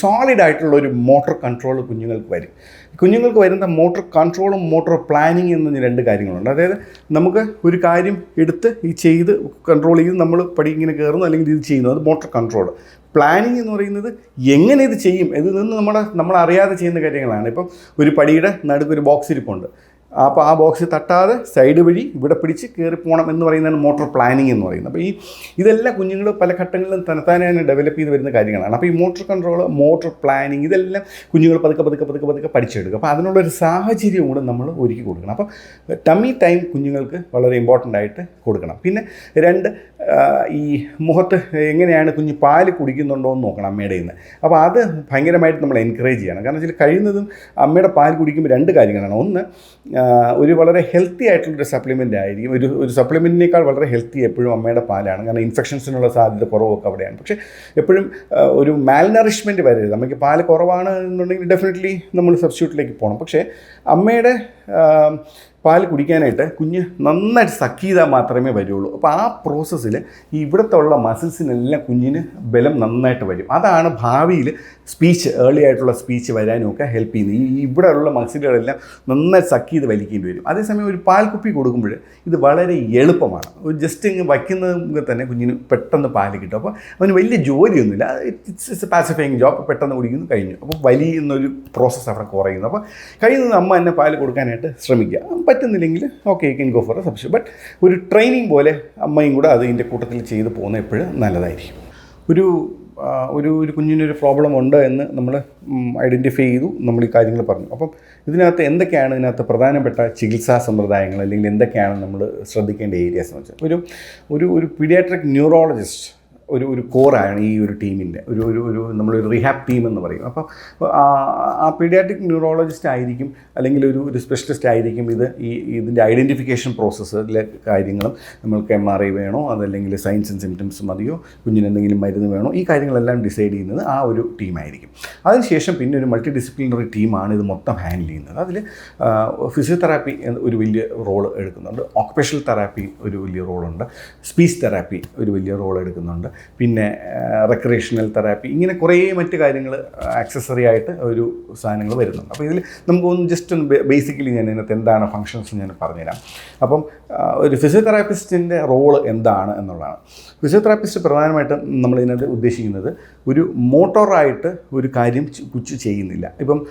സോളിഡ് ആയിട്ടുള്ള ഒരു മോട്ടോർ കൺട്രോൾ കുഞ്ഞുങ്ങൾക്ക് വരും. കുഞ്ഞുങ്ങൾക്ക് വരുന്ന മോട്ടോർ കൺട്രോളും മോട്ടോർ പ്ലാനിങ് എന്ന രണ്ട് കാര്യങ്ങളുണ്ട്. അതായത് നമുക്ക് ഒരു കാര്യം എടുത്ത് ഈ ചെയ്ത് കൺട്രോൾ ചെയ്ത് നമ്മൾ പടി ഇങ്ങനെ കയറുന്നു അല്ലെങ്കിൽ ഇത് ചെയ്യുന്നു. അത് മോട്ടോർ കൺട്രോൾ പ്ലാനിങ് എന്ന് പറയുന്നത് എങ്ങനെ ഇത് ചെയ്യും? ഇത് നിന്ന് നമ്മുടെ നമ്മൾ അറിയാതെ ചെയ്യുന്ന കാര്യങ്ങളാണ്. ഇപ്പം ഒരു പടിയുടെ നടുക്ക് ഒരു ബോക്സ് ഇരിപ്പുണ്ട്. അപ്പോൾ ആ ബോക്സ് തട്ടാതെ സൈഡ് വഴി ഇവിടെ പിടിച്ച് കയറി പോകണം എന്ന് പറയുന്നതാണ് മോട്ടോർ പ്ലാനിങ് എന്ന് പറയുന്നത്. അപ്പോൾ ഈ ഇതെല്ലാം കുഞ്ഞുങ്ങൾ പല ഘട്ടങ്ങളിലും തനത്താനെ തന്നെ ഡെവലപ്പ് ചെയ്ത് വരുന്ന കാര്യങ്ങളാണ്. അപ്പോൾ ഈ മോട്ടോർ കൺട്രോൾ മോട്ടോർ പ്ലാനിങ് ഇതെല്ലാം കുഞ്ഞുങ്ങൾ പതുക്കെ പതുക്കെ പതുക്കെ പതുക്കെ പഠിച്ചെടുക്കുക അപ്പോൾ അതിനുള്ളൊരു സാഹചര്യം കൂടെ നമ്മൾ ഒരുക്കി കൊടുക്കണം. അപ്പോൾ ടമ്മി ടൈം കുഞ്ഞുങ്ങൾക്ക് വളരെ ഇമ്പോർട്ടന്റ് ആയിട്ട് കൊടുക്കണം. പിന്നെ രണ്ട് ഈ മുഖത്ത് എങ്ങനെയാണ് കുഞ്ഞ് പാൽ കുടിക്കുന്നുണ്ടോ എന്ന് നോക്കണം അമ്മയുടെ നിന്ന് അപ്പോൾ അത് ഭയങ്കരമായിട്ട് നമ്മൾ എൻകറേജ് ചെയ്യണം. കാരണം വെച്ചാൽ കഴിയുന്നതും അമ്മയുടെ പാൽ കുടിക്കുമ്പോൾ രണ്ട് കാര്യങ്ങളാണ്. ഒന്ന് ഒരു വളരെ ഹെൽത്തി ആയിട്ടുള്ളൊരു സപ്ലിമെന്റ് ആയിരിക്കും. ഒരു ഒരു സപ്ലിമെന്റിനേക്കാൾ വളരെ ഹെൽത്തി എപ്പോഴും അമ്മയുടെ പാലാണ്. കാരണം ഇൻഫെക്ഷൻസിനുള്ള സാധ്യത കുറവൊക്കെ അവിടെയാണ്. പക്ഷേ എപ്പോഴും ഒരു മാൽനറിഷ്മെന്റ് വരരുത്. നമുക്ക് പാൽ കുറവാണ് എന്നുണ്ടെങ്കിൽ ഡെഫിനറ്റ്ലി നമ്മൾ സബ്സ്റ്റിറ്റ്യൂട്ടിലേക്ക് പോകണം പക്ഷേ അമ്മയുടെ പാൽ കുടിക്കാനായിട്ട് കുഞ്ഞ് നന്നായിട്ട് സക്ക് ചെയ്താൽ മാത്രമേ വരുള്ളൂ. അപ്പോൾ ആ പ്രോസസ്സിൽ ഇവിടുത്തെ ഉള്ള മസിൽസിനെല്ലാം കുഞ്ഞിന് ബലം നന്നായിട്ട് വരും. അതാണ് ഭാവിയിൽ സ്പീച്ച് ഏർലി ആയിട്ടുള്ള സ്പീച്ച് വരാനും ഒക്കെ ഹെൽപ്പ് ചെയ്യുന്നത്. ഈ ഇവിടെ ഉള്ള മസിലുകളെല്ലാം നന്നായിട്ട് സക്ക് ചെയ്ത് വലിക്കേണ്ടി വരും. അതേസമയം ഒരു പാൽ കുപ്പി കൊടുക്കുമ്പോൾ ഇത് വളരെ എളുപ്പമാണ്. ജസ്റ്റ് ഇങ്ങ് വയ്ക്കുന്നത് തന്നെ കുഞ്ഞിന് പെട്ടെന്ന് പാൽ കിട്ടും. അപ്പോൾ അവന് വലിയ ജോലിയൊന്നുമില്ല. ഇറ്റ്സ് ഇറ്റ്സ് പാസിഫൈങ് ജോബ് പെട്ടെന്ന് കുടിക്കുന്നു കഴിഞ്ഞു. അപ്പോൾ വലിയ ഒരു പ്രോസസ്സ് അവിടെ കുറയുന്നു. അപ്പോൾ കഴിയുന്നത് അമ്മ തന്നെ പാൽ കൊടുക്കാനായിട്ട് ശ്രമിക്കുക. പറ്റുന്നില്ലെങ്കിൽ okay you can go for a substitute but ഒരു ട്രെയിനിങ് പോലെ അമ്മയും കൂടെ അത് ഇതിന്റെ കൂട്ടത്തിൽ ചെയ്ത് പോകുന്ന എപ്പോഴും നല്ലതായിരിക്കും. ഒരു ഒരു ഒരു കുഞ്ഞിനൊരു പ്രോബ്ലം ഉണ്ട് എന്ന് നമ്മൾ ഐഡന്റിഫൈ ചെയ്തു നമ്മൾ ഈ കാര്യങ്ങൾ പറഞ്ഞു. അപ്പം ഇതിനകത്ത് എന്തൊക്കെയാണ് ഇതിനകത്ത് പ്രധാനപ്പെട്ട ചികിത്സാ സമ്പ്രദായങ്ങൾ അല്ലെങ്കിൽ എന്തൊക്കെയാണ് നമ്മൾ ശ്രദ്ധിക്കേണ്ട ഏരിയാസ് എന്ന് വെച്ചാൽ ഒരു ഒരു ഒരു പീഡിയാട്രിക് ന്യൂറോളജിസ്റ്റ് ഒരു ഒരു കോറാണ് ഈ ഒരു ടീമിന്റെ ഒരു ഒരു ഒരു നമ്മളൊരു റിഹാബ് ടീം എന്ന് പറയും. അപ്പോൾ ആ പീഡിയാട്രിക് ന്യൂറോളജിസ്റ്റ് ആയിരിക്കും അല്ലെങ്കിൽ ഒരു ഒരു സ്പെഷ്യലിസ്റ്റ് ആയിരിക്കും ഇത് ഈ ഇതിന്റെ ഐഡന്റിഫിക്കേഷൻ പ്രോസസ്സിലെ കാര്യങ്ങളും നമ്മൾക്ക് എം ആർ ഐ വേണോ അതല്ലെങ്കിൽ സയൻസ് ആൻഡ് സിംറ്റംസ് മതിയോ കുഞ്ഞിന് എന്തെങ്കിലും മരുന്ന് വേണോ ഈ കാര്യങ്ങളെല്ലാം ഡിസൈഡ് ചെയ്യുന്നത് ആ ഒരു ടീമായിരിക്കും അതിനുശേഷം പിന്നെ ഒരു മൾട്ടി ഡിസിപ്ലിനറി ടീമാണ് ഇത് മൊത്തം ഹാൻഡിൽ ചെയ്യുന്നത്. അതിൽ ഫിസിയോതെറാപ്പി ഒരു വലിയ റോൾ എടുക്കുന്നുണ്ട്. ഓക്കുപേഷണൽ തെറാപ്പി ഒരു വലിയ റോളുണ്ട് സ്പീച്ച് തെറാപ്പി ഒരു വലിയ റോൾ എടുക്കുന്നുണ്ട്. പിന്നെ റെക്രിയേഷണൽ തെറാപ്പി ഇങ്ങനെ കുറേ മറ്റ് കാര്യങ്ങൾ ആക്സസറി ആയിട്ട് ഒരു സാധനങ്ങൾ വരുന്നുണ്ട്. അപ്പോൾ ഇതിൽ നമുക്കൊന്ന് ജസ്റ്റ് ഒന്ന് ബേസിക്കലി ഞാൻ ഇതിനകത്ത് എന്താണ് ഫങ്ഷൻസ് ഞാൻ പറഞ്ഞുതരാം. അപ്പം ഒരു ഫിസിയോതെറാപ്പിസ്റ്റിന്റെ റോൾ എന്താണ് എന്നുള്ളതാണ്. ഫിസിയോതെറാപ്പിസ്റ്റ് പ്രധാനമായിട്ടും നമ്മൾ ഇതിനകത്ത് ഉദ്ദേശിക്കുന്നത് ഒരു മോട്ടോറായിട്ട് ഒരു കാര്യം കുച്ച് ചെയ്യുന്നില്ല. ഇപ്പം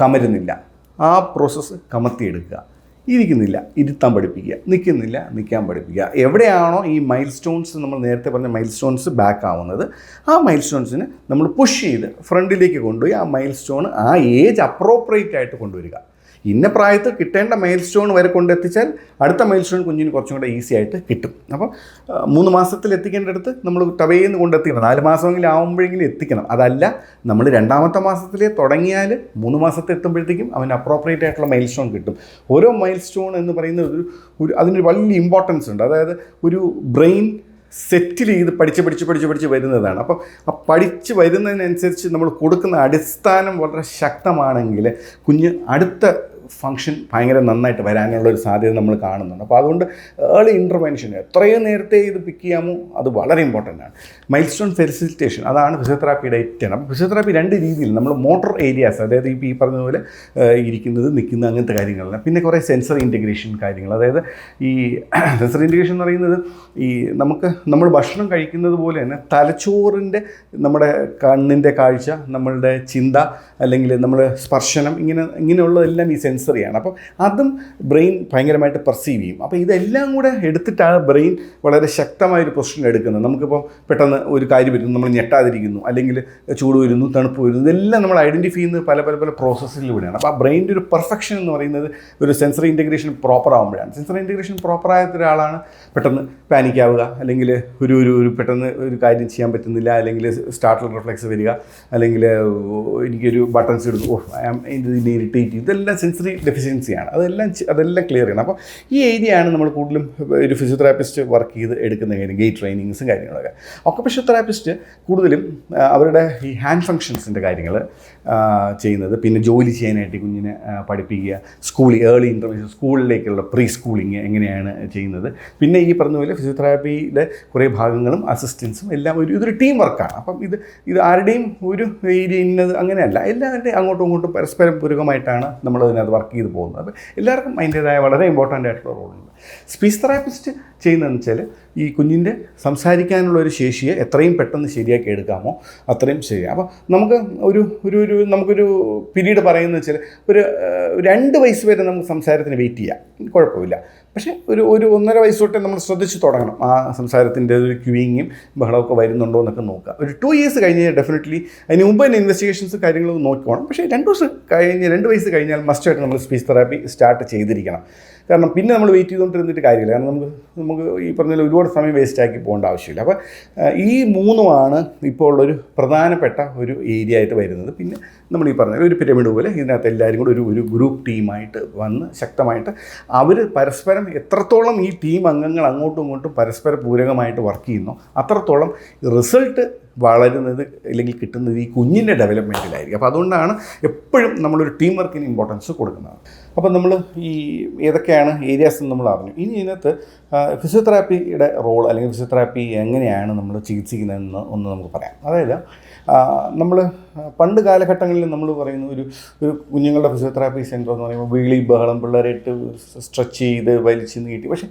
കമരുന്നില്ല. ആ പ്രോസസ്സ് കമത്തിയെടുക്കുക. ഇരിക്കുന്നില്ല. ഇരുത്താൻ പഠിപ്പിക്കുക. നിൽക്കുന്നില്ല നിൽക്കാൻ പഠിപ്പിക്കുക. എവിടെയാണോ ഈ മൈൽ സ്റ്റോൺസ് നമ്മൾ നേരത്തെ പറഞ്ഞ മൈൽ സ്റ്റോൺസ് ബാക്ക് ആവുന്നത് ആ മൈൽ സ്റ്റോൺസിന് നമ്മൾ പുഷ് ചെയ്ത് ഫ്രണ്ടിലേക്ക് കൊണ്ടുപോയി ആ മൈൽ സ്റ്റോൺ ആ ഏജ് അപ്രോപ്രിയേറ്റ് ആയിട്ട് കൊണ്ടുവരിക. ഇന്ന പ്രായത്തിൽ കിട്ടേണ്ട മൈൽ സ്റ്റോൺ വരെ കൊണ്ടെത്തിച്ചാൽ അടുത്ത മൈൽ സ്റ്റോൺ കുഞ്ഞിന് കുറച്ചും കൂടെ ഈസി ആയിട്ട് കിട്ടും. അപ്പോൾ മൂന്ന് മാസത്തിൽ എത്തിക്കേണ്ടടുത്ത് നമ്മൾ ടവേന്ന് കൊണ്ടെത്തിക്കണം. നാല് മാസമെങ്കിലും ആകുമ്പോഴെങ്കിലും എത്തിക്കണം. അതല്ല നമ്മൾ രണ്ടാമത്തെ മാസത്തിൽ തുടങ്ങിയാൽ മൂന്ന് മാസത്തെ എത്തുമ്പോഴത്തേക്കും അവന് അപ്രോപ്രിയേറ്റ് ആയിട്ടുള്ള മൈൽ സ്റ്റോൺ കിട്ടും. ഓരോ മൈൽ സ്റ്റോൺ എന്ന് പറയുന്നത് ഒരു ഒരു അതിനൊരു വലിയ ഇമ്പോർട്ടൻസ് ഉണ്ട്. അതായത് ഒരു ബ്രെയിൻ സെറ്റിൽ ചെയ്ത് പഠിച്ച് പഠിച്ച് പഠിച്ച് പഠിച്ച് വരുന്നതാണ്. അപ്പോൾ ആ പഠിച്ച് വരുന്നതിനനുസരിച്ച് നമ്മൾ കൊടുക്കുന്ന അടിസ്ഥാനം വളരെ ശക്തമാണെങ്കിൽ കുഞ്ഞ് അടുത്ത ഫങ്ഷൻ ഭയങ്കര നന്നായിട്ട് വരാനുള്ള ഒരു സാധ്യത നമ്മൾ കാണുന്നുണ്ട്. അപ്പോൾ അതുകൊണ്ട് ഏർലി ഇന്റർവെൻഷൻ എത്രയും നേരത്തെ ഇത് പിക്ക് ചെയ്യാമോ? അത് വളരെ ഇമ്പോർട്ടന്റ് ആണ്. മൈൽ സ്റ്റോൺ ഫെസിലിറ്റേഷൻ അതാണ് ഫിസിയോതെറാപ്പിയുടെ ഏറ്റവും അപ്പോൾ ഫിസിയോതെറാപ്പി രണ്ട് രീതിയിൽ നമ്മൾ മോട്ടോർ ഏരിയാസ് അതായത് ഇപ്പോൾ ഈ പറഞ്ഞതുപോലെ ഇരിക്കുന്നത് നിൽക്കുന്നത് അങ്ങനത്തെ കാര്യങ്ങളല്ല പിന്നെ കുറേ സെൻസർ ഇന്റഗ്രേഷൻ കാര്യങ്ങൾ. അതായത് ഈ സെൻസർ ഇന്റഗ്രേഷൻ എന്ന് പറയുന്നത് ഈ നമുക്ക് നമ്മൾ ഭക്ഷണം കഴിക്കുന്നത് പോലെ തന്നെ തലച്ചോറിന്റെ നമ്മുടെ കണ്ണിന്റെ കാഴ്ച നമ്മളുടെ ചിന്ത അല്ലെങ്കിൽ നമ്മൾ സ്പർശനം ഇങ്ങനെ ഇങ്ങനെയുള്ളതെല്ലാം ഈ സെൻസറിയാണ്. അപ്പം അതും ബ്രെയിൻ ഭയങ്കരമായിട്ട് പെർസീവ് ചെയ്യും. അപ്പോൾ ഇതെല്ലാം കൂടെ എടുത്തിട്ടാണ് ബ്രെയിൻ വളരെ ശക്തമായ ഒരു പൊസിഷൻ എടുക്കുന്നത്. നമുക്കിപ്പോൾ പെട്ടെന്ന് ഒരു കാര്യം വരുന്നു നമ്മൾ ഞെട്ടാതിരിക്കുന്നു അല്ലെങ്കിൽ ചൂട് വരുന്നു തണുപ്പ് വരുന്നു ഇതെല്ലാം നമ്മൾ ഐഡന്റിഫൈ ചെയ്യുന്നത് പല പല പല പ്രോസസ്സിലൂടെയാണ്. അപ്പോൾ ആ ബ്രെയിന്റെ ഒരു പെർഫെക്ഷൻ എന്ന് പറയുന്നത് ഒരു സെൻസറി ഇന്റഗ്രേഷൻ പ്രോപ്പർ ആകുമ്പോഴാണ് സെൻസറി ഇന്റഗ്രേഷൻ പ്രോപ്പർ ആയ ഒരാളാണ് പെട്ടെന്ന് പാനിക് ആവുക അല്ലെങ്കിൽ ഒരു ഒരു ഒരു പെട്ടെന്ന് ഒരു കാര്യം ചെയ്യാൻ പറ്റുന്നില്ല അല്ലെങ്കിൽ സ്റ്റാർട്ടിൽ റിഫ്ലെക്സ് വരിക അല്ലെങ്കിൽ എനിക്കൊരു ബട്ടൺസ് എടുക്കും ഓ ഐ ആം ഇതിനെ ഇറിറ്റേറ്റ് ഇതെല്ലാം സെൻസറി ഡെഫിഷ്യൻസിയാണ് അതെല്ലാം അതെല്ലാം ക്ലിയർ ചെയ്യണം. അപ്പോൾ ഈ ഏരിയയാണ് നമ്മൾ കൂടുതലും ഒരു ഫിസിയോതെറാപ്പിസ്റ്റ് വർക്ക് ചെയ്ത് എടുക്കുന്ന കാര്യം ഗെയ്റ്റ് ട്രെയിനിങ്സും കാര്യങ്ങളൊക്കെ. ഒക്കെ തെറാപ്പിസ്റ്റ് കൂടുതലും അവരുടെ ഈ ഹാൻഡ് ഫങ്ഷൻസിന്റെ കാര്യങ്ങൾ ചെയ്യുന്നത്. പിന്നെ ജോലി ചെയ്യാനായിട്ട് കുഞ്ഞിനെ പഠിപ്പിക്കുക. സ്കൂളിൽ ഏർലി ഇന്റർവെൻഷൻ സ്കൂളിലേക്കുള്ള പ്രീ സ്കൂളിങ് എങ്ങനെയാണ് ചെയ്യുന്നത്. പിന്നെ ഈ പറഞ്ഞ പോലെ ഫിസിയോതെറാപ്പിയിലെ കുറേ ഭാഗങ്ങളും അസിസ്റ്റൻസും എല്ലാം ഒരു ഇതൊരു ടീം വർക്കാണ് അപ്പം ഇത് ഇത് ആരുടെയും ഒരു ഏരിയ ഇന്നത് അങ്ങനെയല്ല. എല്ലാവരുടെയും അങ്ങോട്ടും ഇങ്ങോട്ടും പരസ്പരം പൂരകമായിട്ടാണ് നമ്മൾ ഇതിനകത്ത് വർക്ക് ചെയ്ത് പോകുന്നത്. അപ്പം എല്ലാവർക്കും അതിന്റേതായ വളരെ ഇമ്പോർട്ടന്റ് ആയിട്ടുള്ള റോളുണ്ട് സ്പീച്ച് തെറാപ്പിസ്റ്റ് ചെയ്യുന്നതെന്ന് വെച്ചാൽ ഈ കുഞ്ഞിന്റെ സംസാരിക്കാനുള്ള ഒരു ശേഷിയെ എത്രയും പെട്ടെന്ന് ശരിയാക്കി എടുക്കാമോ അത്രയും ശരിയാണ് അപ്പോൾ നമുക്ക് ഒരു ഒരു ഒരു നമുക്കൊരു പിരീഡ് പറയുന്നത് വെച്ചാൽ ഒരു രണ്ട് വയസ്സ് വരെ നമുക്ക് സംസാരത്തിന് വെയിറ്റ് ചെയ്യാം. കുഴപ്പമില്ല. പക്ഷേ ഒരു ഒരു ഒന്നര വയസ്സ് തൊട്ടേ നമ്മൾ ശ്രദ്ധിച്ച് തുടങ്ങണം. ആ സംസാരത്തിന്റെ ഒരു ക്യൂയിങ്ങും ബഹളമൊക്കെ വരുന്നുണ്ടോ എന്നൊക്കെ നോക്കുക. ഒരു ടു ഇയേഴ്സ് കഴിഞ്ഞ് ഡെഫിനറ്റ്ലി അതിന് മുമ്പ് തന്നെ ഇൻവെസ്റ്റിഗേഷൻസ് കാര്യങ്ങളും നോക്കിക്കോണം. പക്ഷേ രണ്ട് വർഷം കഴിഞ്ഞ് രണ്ട് വയസ്സ് കഴിഞ്ഞാൽ മസ്റ്റായിട്ട് നമ്മൾ സ്പീച്ച് തെറാപ്പി സ്റ്റാർട്ട് ചെയ്തിരിക്കണം. കാരണം പിന്നെ നമ്മൾ വെയിറ്റ് ചെയ്തുകൊണ്ടിരുന്നിട്ട് കാര്യമില്ല. കാരണം നമുക്ക് നമുക്ക് ഈ പറഞ്ഞ ഒരുപാട് സമയം വേസ്റ്റാക്കി പോകേണ്ട ആവശ്യമില്ല. അപ്പോൾ ഈ മൂന്നുമാണ് ഇപ്പോൾ ഉള്ളൊരു പ്രധാനപ്പെട്ട ഒരു ഏരിയ ആയിട്ട് വരുന്നത്. പിന്നെ നമ്മൾ ഈ പറഞ്ഞ ഒരു പിരമിഡ് പോലെ ഇതിനകത്ത് എല്ലാവരും കൂടെ ഒരു ഒരു ഗ്രൂപ്പ് ടീമായിട്ട് വന്ന് ശക്തമായിട്ട് അവർ പരസ്പരം എത്രത്തോളം ഈ ടീം അംഗങ്ങൾ അങ്ങോട്ടും ഇങ്ങോട്ടും പരസ്പര പൂരകമായിട്ട് വർക്ക് ചെയ്യുന്നു അത്രത്തോളം റിസൾട്ട് വളരുന്നത് അല്ലെങ്കിൽ കിട്ടുന്നത് ഈ കുഞ്ഞിന്റെ ഡെവലപ്മെന്റിലായിരിക്കും അപ്പോൾ അതുകൊണ്ടാണ് എപ്പോഴും നമ്മളൊരു ടീം വർക്കിന് ഇമ്പോർട്ടൻസ് കൊടുക്കുന്നത്. അപ്പോൾ നമ്മൾ ഈ ഏതൊക്കെയാണ് ഏരിയാസ് നമ്മൾ അറിഞ്ഞു. ഇനി ഇതിനകത്ത് ഫിസിയോതെറാപ്പിയുടെ റോൾ അല്ലെങ്കിൽ ഫിസിയോതെറാപ്പി എങ്ങനെയാണ് നമ്മൾ ചികിത്സിക്കുന്നതെന്ന് ഒന്ന് നമുക്ക് പറയാം. അതായത് നമ്മൾ പണ്ട് കാലഘട്ടങ്ങളിൽ നമ്മൾ പറയുന്ന ഒരു ഒരു കുഞ്ഞുങ്ങളുടെ ഫിസിയോതെറാപ്പി സെന്റർ എന്ന് പറയുമ്പോൾ വീളി ബഹളം പിള്ളേരായിട്ട് സ്ട്രെച്ച് ചെയ്ത് വലിച്ച് നീട്ടി. പക്ഷേ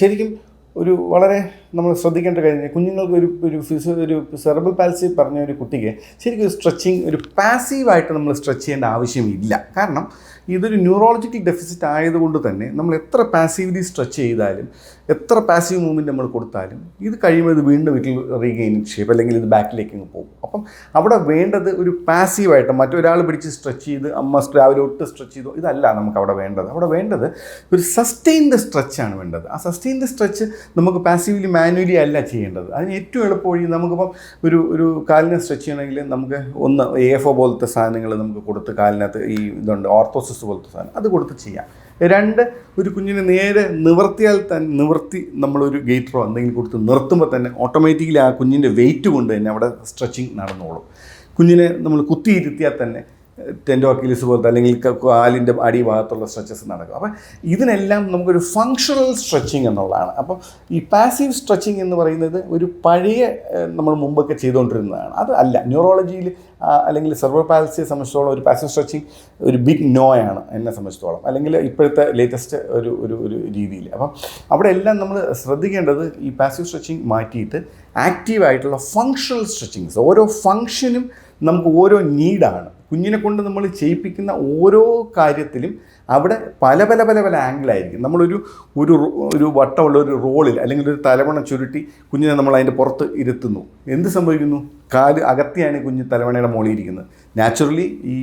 ശരിക്കും ഒരു വളരെ നമ്മൾ ശ്രദ്ധിക്കേണ്ട കാര്യം കുഞ്ഞുങ്ങൾക്ക് ഒരു ഒരു ഫിസിയോ ഒരു സെർബൽ പാൽസി പറഞ്ഞ ഒരു കുട്ടിക്ക് ശരിക്കും സ്ട്രെച്ചിങ് ഒരു പാസീവായിട്ട് നമ്മൾ സ്ട്രെച്ച് ചെയ്യേണ്ട ആവശ്യമില്ല. കാരണം ഇതൊരു ന്യൂറോളജിക്കൽ ഡെഫിസിറ്റ് ആയതുകൊണ്ട് തന്നെ നമ്മൾ എത്ര പാസീവ്ലി സ്ട്രെച്ച് ചെയ്താലും എത്ര പാസീവ് മൂവ്മെന്റ് നമ്മൾ കൊടുത്താലും ഇത് കഴിയുമ്പോൾ ഇത് വീണ്ടും വീട്ടിൽ റീഗെയിൻ ഷേപ്പ് അല്ലെങ്കിൽ ഇത് ബാക്കിലേക്ക് പോകും. അപ്പം അവിടെ വേണ്ടത് ഒരു പാസീവായിട്ട് മറ്റൊരാൾ പിടിച്ച് സ്ട്രെച്ച് ചെയ്ത് അമ്മ രാവിലെ ഒട്ട് സ്ട്രെച്ച് ചെയ്തു ഇതല്ല നമുക്ക് അവിടെ വേണ്ടത്. അവിടെ വേണ്ടത് ഒരു സസ്റ്റെയിൻഡ് സ്ട്രെച്ചാണ് വേണ്ടത്. ആ സസ്റ്റെയിൻഡ് സ്ട്രെച്ച് നമുക്ക് പാസീവ്ലി മാനുവലി അല്ല ചെയ്യേണ്ടത്. അതിന് ഏറ്റവും എളുപ്പ വഴി നമുക്കിപ്പം ഒരു ഒരു കാലിനെ സ്ട്രെച്ച് ചെയ്യണമെങ്കിൽ നമുക്ക് ഒന്ന് എ എഫ് ഒ പോലത്തെ സാധനങ്ങൾ നമുക്ക് കൊടുത്ത് കാലിനകത്ത് ഈ ഇതുണ്ട് ഓർത്തോസിസ് പോലത്തെ സാധനം അത് കൊടുത്ത് ചെയ്യാം. രണ്ട് ഒരു കുഞ്ഞിനെ നേരെ നിവർത്തിയാൽ തന്നെ നിവർത്തി നമ്മളൊരു ഗേറ്ററോ എന്തെങ്കിലും കൊടുത്ത് നിർത്തുമ്പോൾ തന്നെ ഓട്ടോമാറ്റിക്കലി ആ കുഞ്ഞിന്റെ വെയിറ്റ് കൊണ്ട് തന്നെ അവിടെ സ്ട്രെച്ചിങ് നടന്നോളും. കുഞ്ഞിനെ നമ്മൾ കുത്തിയിരുത്തിയാൽ തന്നെ ടെൻഡോ അക്കിലിസ് പോലത്തെ അല്ലെങ്കിൽ കാലിന്റെ അടി ഭാഗത്തുള്ള സ്ട്രെച്ചസ് നടക്കും. അപ്പം ഇതിനെല്ലാം നമുക്കൊരു ഫങ്ഷണൽ സ്ട്രെച്ചിങ് എന്നുള്ളതാണ്. അപ്പം ഈ പാസീവ് സ്ട്രെച്ചിങ് എന്ന് പറയുന്നത് ഒരു പഴയ നമ്മൾ മുമ്പൊക്കെ ചെയ്തുകൊണ്ടിരുന്നതാണ്. അത് അല്ല ന്യൂറോളജിയിൽ അല്ലെങ്കിൽ സെർവർ പാലസിയെ സംബന്ധിച്ചോളം ഒരു പാസീവ് സ്ട്രെച്ചിങ് ഒരു ബിഗ് നോ ആണ് എന്നെ സംബന്ധിച്ചിടത്തോളം. അല്ലെങ്കിൽ ഇപ്പോഴത്തെ ലേറ്റസ്റ്റ് ഒരു ഒരു ഒരു രീതിയിൽ. അപ്പം അവിടെ എല്ലാം നമ്മൾ ശ്രദ്ധിക്കേണ്ടത് ഈ പാസീവ് സ്ട്രെച്ചിങ് മാറ്റിയിട്ട് ആക്റ്റീവായിട്ടുള്ള ഫങ്ഷണൽ സ്ട്രെച്ചിങ്സ് ഓരോ ഫങ്ഷനും നമുക്ക് ഓരോ നീഡാണ് കുഞ്ഞിനെ കൊണ്ട് നമ്മൾ ചെയ്യിപ്പിക്കുന്ന ഓരോ കാര്യത്തിലും അവിടെ പല പല പല പല ആംഗിളായിരിക്കും നമ്മളൊരു ഒരു ഒരു വട്ടമുള്ള ഒരു റോളിൽ അല്ലെങ്കിൽ ഒരു തലവണ ചുരുട്ടി കുഞ്ഞിനെ നമ്മൾ അതിന്റെ പുറത്ത് ഇരുത്തുന്നു. എന്ത് സംഭവിക്കുന്നു? കാൽ അകത്തിയാണ് കുഞ്ഞ് തലവണയുടെ മുകളിൽ ഇരിക്കുന്നത്. നാച്ചുറലി ഈ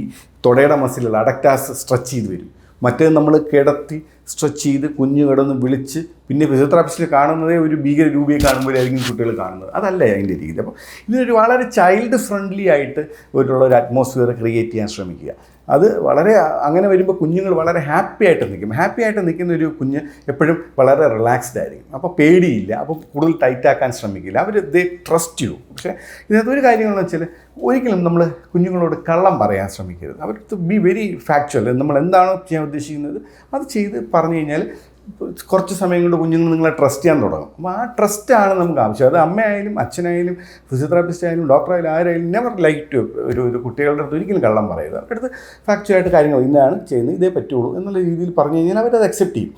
തുടയുടെ മസിലുകൾ അഡക്റ്റാസ് സ്ട്രെച്ച് ചെയ്ത് വരും. മറ്റേത് നമ്മൾ കിടത്തി സ്ട്രെച്ച് ചെയ്ത് കുഞ്ഞ് കിടന്ന് വിളിച്ച് പിന്നെ ഫിസിയോതെറാപ്പിസ്റ്റിൽ കാണുന്നതേ ഒരു ഭീകര രൂപയെ കാണുമ്പോഴായിരിക്കും കുട്ടികൾ കാണുന്നത്. അതല്ല അതിന്റെ രീതി. അപ്പോൾ ഇതിനൊരു വളരെ ചൈൽഡ് ഫ്രണ്ട്ലി ആയിട്ട് ഒരു അറ്റ്മോസ്ഫിയർ ക്രിയേറ്റ് ചെയ്യാൻ ശ്രമിക്കുക. അത് വളരെ അങ്ങനെ വരുമ്പോൾ കുഞ്ഞുങ്ങൾ വളരെ ഹാപ്പി ആയിട്ട് നിൽക്കും. ഹാപ്പി ആയിട്ട് നിൽക്കുന്ന ഒരു കുഞ്ഞ് എപ്പോഴും വളരെ റിലാക്സ്ഡ് ആയിരിക്കും. അപ്പോൾ പേടിയില്ല. അപ്പോൾ കൂടുതൽ ടൈറ്റ് ആക്കാൻ ശ്രമിക്കില്ല. അവർ ദേ ട്രസ്റ്റ് യു പക്ഷേ ഇതിനകത്ത് ഒരു കാര്യങ്ങളെന്ന് വെച്ചാൽ ഒരിക്കലും നമ്മൾ കുഞ്ഞുങ്ങളോട് കള്ളം പറയാൻ ശ്രമിക്കരുത്. അവർക്ക് ബി വെരി ഫാക്ച്വൽ നമ്മൾ എന്താണോ ചെയ്യാൻ ഉദ്ദേശിക്കുന്നത്? അത് ചെയ്ത് പറഞ്ഞു കഴിഞ്ഞാൽ കുറച്ച് സമയം കൊണ്ട് കുഞ്ഞുങ്ങൾ നിങ്ങളെ ട്രസ്റ്റ് ചെയ്യാൻ തുടങ്ങും. അപ്പോൾ ആ ട്രസ്റ്റാണ് നമുക്ക് ആവശ്യം. അത് അമ്മയായാലും അച്ഛനായാലും ഫിസിയോതെറാപ്പിസ്റ്റ് ആയാലും ഡോക്ടറായാലും ആരായാലും നെവർ ലൈക്ക് ടു ഒരു ഒരു കുട്ടികളുടെ അടുത്ത് ഒരിക്കലും കള്ളം പറയരുത്. അവരുടെ അടുത്ത് ഫാക്ച്വലായിട്ട് കാര്യങ്ങൾ ഇന്നാണ് ചെയ്യുന്നത് ഇതേ പറ്റുള്ളൂ എന്നുള്ള രീതിയിൽ പറഞ്ഞു കഴിഞ്ഞാൽ അവരത് അക്സെപ്റ്റ് ചെയ്യും.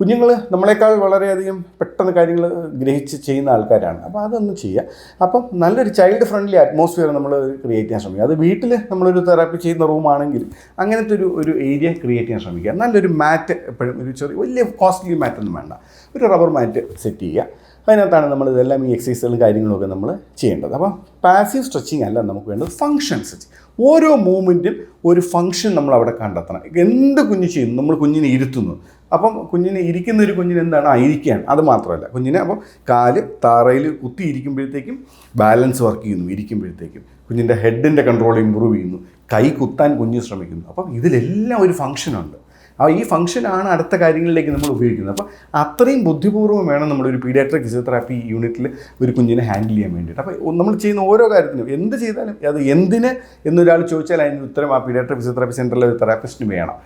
കുഞ്ഞുങ്ങൾ നമ്മളെക്കാൾ വളരെയധികം പെട്ടെന്ന് കാര്യങ്ങൾ ഗ്രഹിച്ച് ചെയ്യുന്ന ആൾക്കാരാണ്. അപ്പോൾ അതൊന്നും ചെയ്യുക അപ്പം നല്ലൊരു ചൈൽഡ് ഫ്രണ്ട്ലി അറ്റ്മോസ്ഫിയർ നമ്മൾ ക്രിയേറ്റ് ചെയ്യാൻ ശ്രമിക്കുക. അത് വീട്ടിൽ നമ്മളൊരു തെറാപ്പി ചെയ്യുന്ന റൂമാണെങ്കിൽ അങ്ങനത്തെ ഒരു ഒരു ഏരിയ ക്രിയേറ്റ് ചെയ്യാൻ ശ്രമിക്കുക. നല്ലൊരു മാറ്റ് എപ്പോഴും ഒരു ചെറിയ വലിയ കോസ്റ്റ്ലി മാറ്റൊന്നും വേണ്ട. ഒരു റബ്ബർ മാറ്റ് സെറ്റ് ചെയ്യുക. അതിനകത്താണ് നമ്മൾ ഇതെല്ലാം ഈ എക്സസൈസുകളും കാര്യങ്ങളൊക്കെ നമ്മൾ ചെയ്യേണ്ടത്. അപ്പം പാസീവ് സ്ട്രെച്ചിങ് അല്ല നമുക്ക് വേണ്ടത് ഫങ്ഷൻ സ്ട്രെച്ചിങ് ഓരോ മൂവ്മെന്റും ഒരു ഫങ്ഷൻ നമ്മൾ അവിടെ കണ്ടെത്തണം. എന്ത് കുഞ്ഞ് ചെയ്യുന്നു? നമ്മൾ കുഞ്ഞിനെ ഇരുത്തുന്നു. അപ്പം കുഞ്ഞിന് ഇരിക്കുന്ന ഒരു കുഞ്ഞിന് എന്താണ്? ഇരിക്കുകയാണ് അത് മാത്രമല്ല. കുഞ്ഞിന് അപ്പം കാൽ താറയിൽ കുത്തി ഇരിക്കുമ്പോഴത്തേക്കും ബാലൻസ് വർക്ക് ചെയ്യുന്നു ഇരിക്കുമ്പോഴത്തേക്കും. കുഞ്ഞിന്റെ ഹെഡിന്റെ കൺട്രോൾ ഇമ്പ്രൂവ് ചെയ്യുന്നു കൈ കുത്താൻ കുഞ്ഞ് ശ്രമിക്കുന്നു. അപ്പം ഇതിലെല്ലാം ഒരു ഫങ്ഷനുണ്ട് അപ്പോൾ ഈ ഫംഗ്ഷനാണ് അടുത്ത കാര്യങ്ങളിലേക്ക് നമ്മൾ ഉപയോഗിക്കുന്നത്. അപ്പോൾ അത്രയും ബുദ്ധിപൂർവം വേണം നമ്മൾ ഒരു പീഡിയാട്രിക് ഫിസിയോതെറാപ്പി യൂണിറ്റിൽ ഒരു കുഞ്ഞിനെ ഹാൻഡിൽ ചെയ്യാൻ വേണ്ടിയിട്ട്. അപ്പോൾ നമ്മൾ ചെയ്യുന്ന ഓരോ കാര്യത്തിനും എന്ത് ചെയ്താലും അത് എന്തിന് എന്നൊരാൾ ചോദിച്ചാൽ അതിന് ഉത്തരം ആ പീഡിയാട്രിക് ഫിസിയോതെറാപ്പി സെന്ററിലെ ഒരു തെറാപ്പിസ്റ്റിന് വേണം.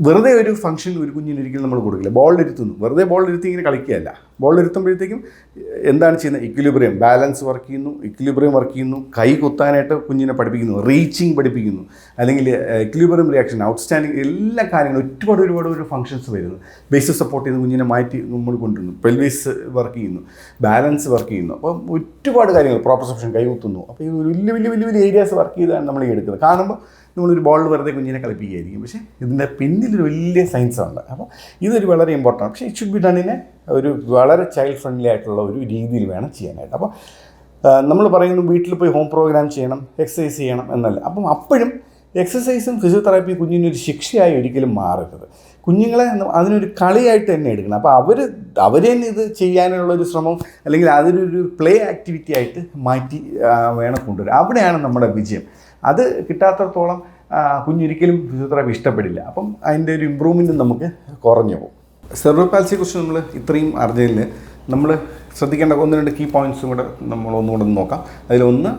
വെറുതെ ഒരു ഫംഗ്ഷൻ ഒരു കുഞ്ഞിന് ഒരിക്കലും നമ്മൾ കൊടുക്കില്ല. ബോൾ ഇരുത്തുന്നു. വെറുതെ ബോൾ ഇരുത്തി ഇങ്ങനെ കളിക്കുകയല്ല. ബോൾ ഇരുത്തുമ്പോഴത്തേക്കും എന്താണ് ചെയ്യുന്നത്? ഇക്വിലിബ്രിയം ബാലൻസ് വർക്ക് ചെയ്യുന്നു. ഇക്വിലിബ്രിയം വർക്ക് ചെയ്യുന്നു. കൈ കുത്താനായിട്ട് കുഞ്ഞിനെ പഠിപ്പിക്കുന്നു. റീച്ചിങ് പഠിപ്പിക്കുന്നു. അല്ലെങ്കിൽ ഇക്വിലിബ്രിയം റിയാക്ഷൻ ഔട്ട്സ്റ്റാൻഡിങ് എല്ലാ കാര്യങ്ങളും ഒരുപാട് ഒരുപാട് ഒരു ഫംഗ്ഷൻസ് വരുന്നു. ബേസ് സപ്പോർട്ട് ചെയ്ത് കുഞ്ഞിനെ മാറ്റി നമ്മൾ കൊണ്ടുവരുന്നു. പെൽവിസ് വർക്ക് ചെയ്യുന്നു. ബാലൻസ് വർക്ക് ചെയ്യുന്നു. അപ്പോൾ ഒരുപാട് കാര്യങ്ങൾ. പ്രോപ്പർസെപ്ഷൻ കൈ കുത്തുന്നു. അപ്പോൾ ഈ വലിയ വലിയ വലിയ വലിയ ഏരിയാസ് വർക്ക് ചെയ്താണ് നമ്മൾ ഈ എടുക്കുന്നത്. കാണുമ്പോൾ നമ്മളൊരു ബോൾ വെറുതെ കുഞ്ഞിനെ കളിപ്പിക്കുകയായിരിക്കും. പക്ഷേ ഇതിന്റെ പിന്നിലൊരു വലിയ സയൻസ് ഉണ്ട്. അപ്പോൾ ഇതൊരു വളരെ ഇമ്പോർട്ടന്റ് പക്ഷേ ഇറ്റ് ഷുഡ് ബി ഡണിനെ ഒരു വളരെ ചൈൽഡ് ഫ്രണ്ട്ലി ആയിട്ടുള്ള ഒരു രീതിയിൽ വേണം ചെയ്യാനായിട്ട്. അപ്പോൾ നമ്മൾ പറയുന്നു വീട്ടിൽ പോയി ഹോം പ്രോഗ്രാം ചെയ്യണം എക്സസൈസ് ചെയ്യണം എന്നല്ല. അപ്പം അപ്പോഴും എക്സസൈസും ഫിസിയോതെറാപ്പി കുഞ്ഞിനൊരു ശിക്ഷയായി ഒരിക്കലും മാറരുത്. കുഞ്ഞുങ്ങളെ അതിനൊരു കളിയായിട്ട് തന്നെ എടുക്കണം. അപ്പോൾ അവർ അവർ തന്നെ ഇത് ചെയ്യാനുള്ള ഒരു ശ്രമം അല്ലെങ്കിൽ അതിനൊരു പ്ലേ ആക്ടിവിറ്റി ആയിട്ട് മാറ്റി വേണം കൊണ്ടുവരിക അവിടെയാണ് നമ്മുടെ വിജയം. അത് കിട്ടാത്തടത്തോളം കുഞ്ഞൊരിക്കലും ഫിസിയോതെറാപ്പി ഇഷ്ടപ്പെടില്ല. അപ്പം അതിന്റെ ഒരു ഇമ്പ്രൂവ്മെന്റ് നമുക്ക് കുറഞ്ഞു പോകും. സെർവർ പാൽസിയെക്കുറിച്ച് നമ്മൾ ഇത്രയും അറിഞ്ഞതിൽ നമ്മൾ ശ്രദ്ധിക്കേണ്ട ഒന്ന് രണ്ട് കീ പോയിന്റ്സും കൂടെ നമ്മൾ ഒന്നുകൂടെ നോക്കാം. അതിലൊന്ന്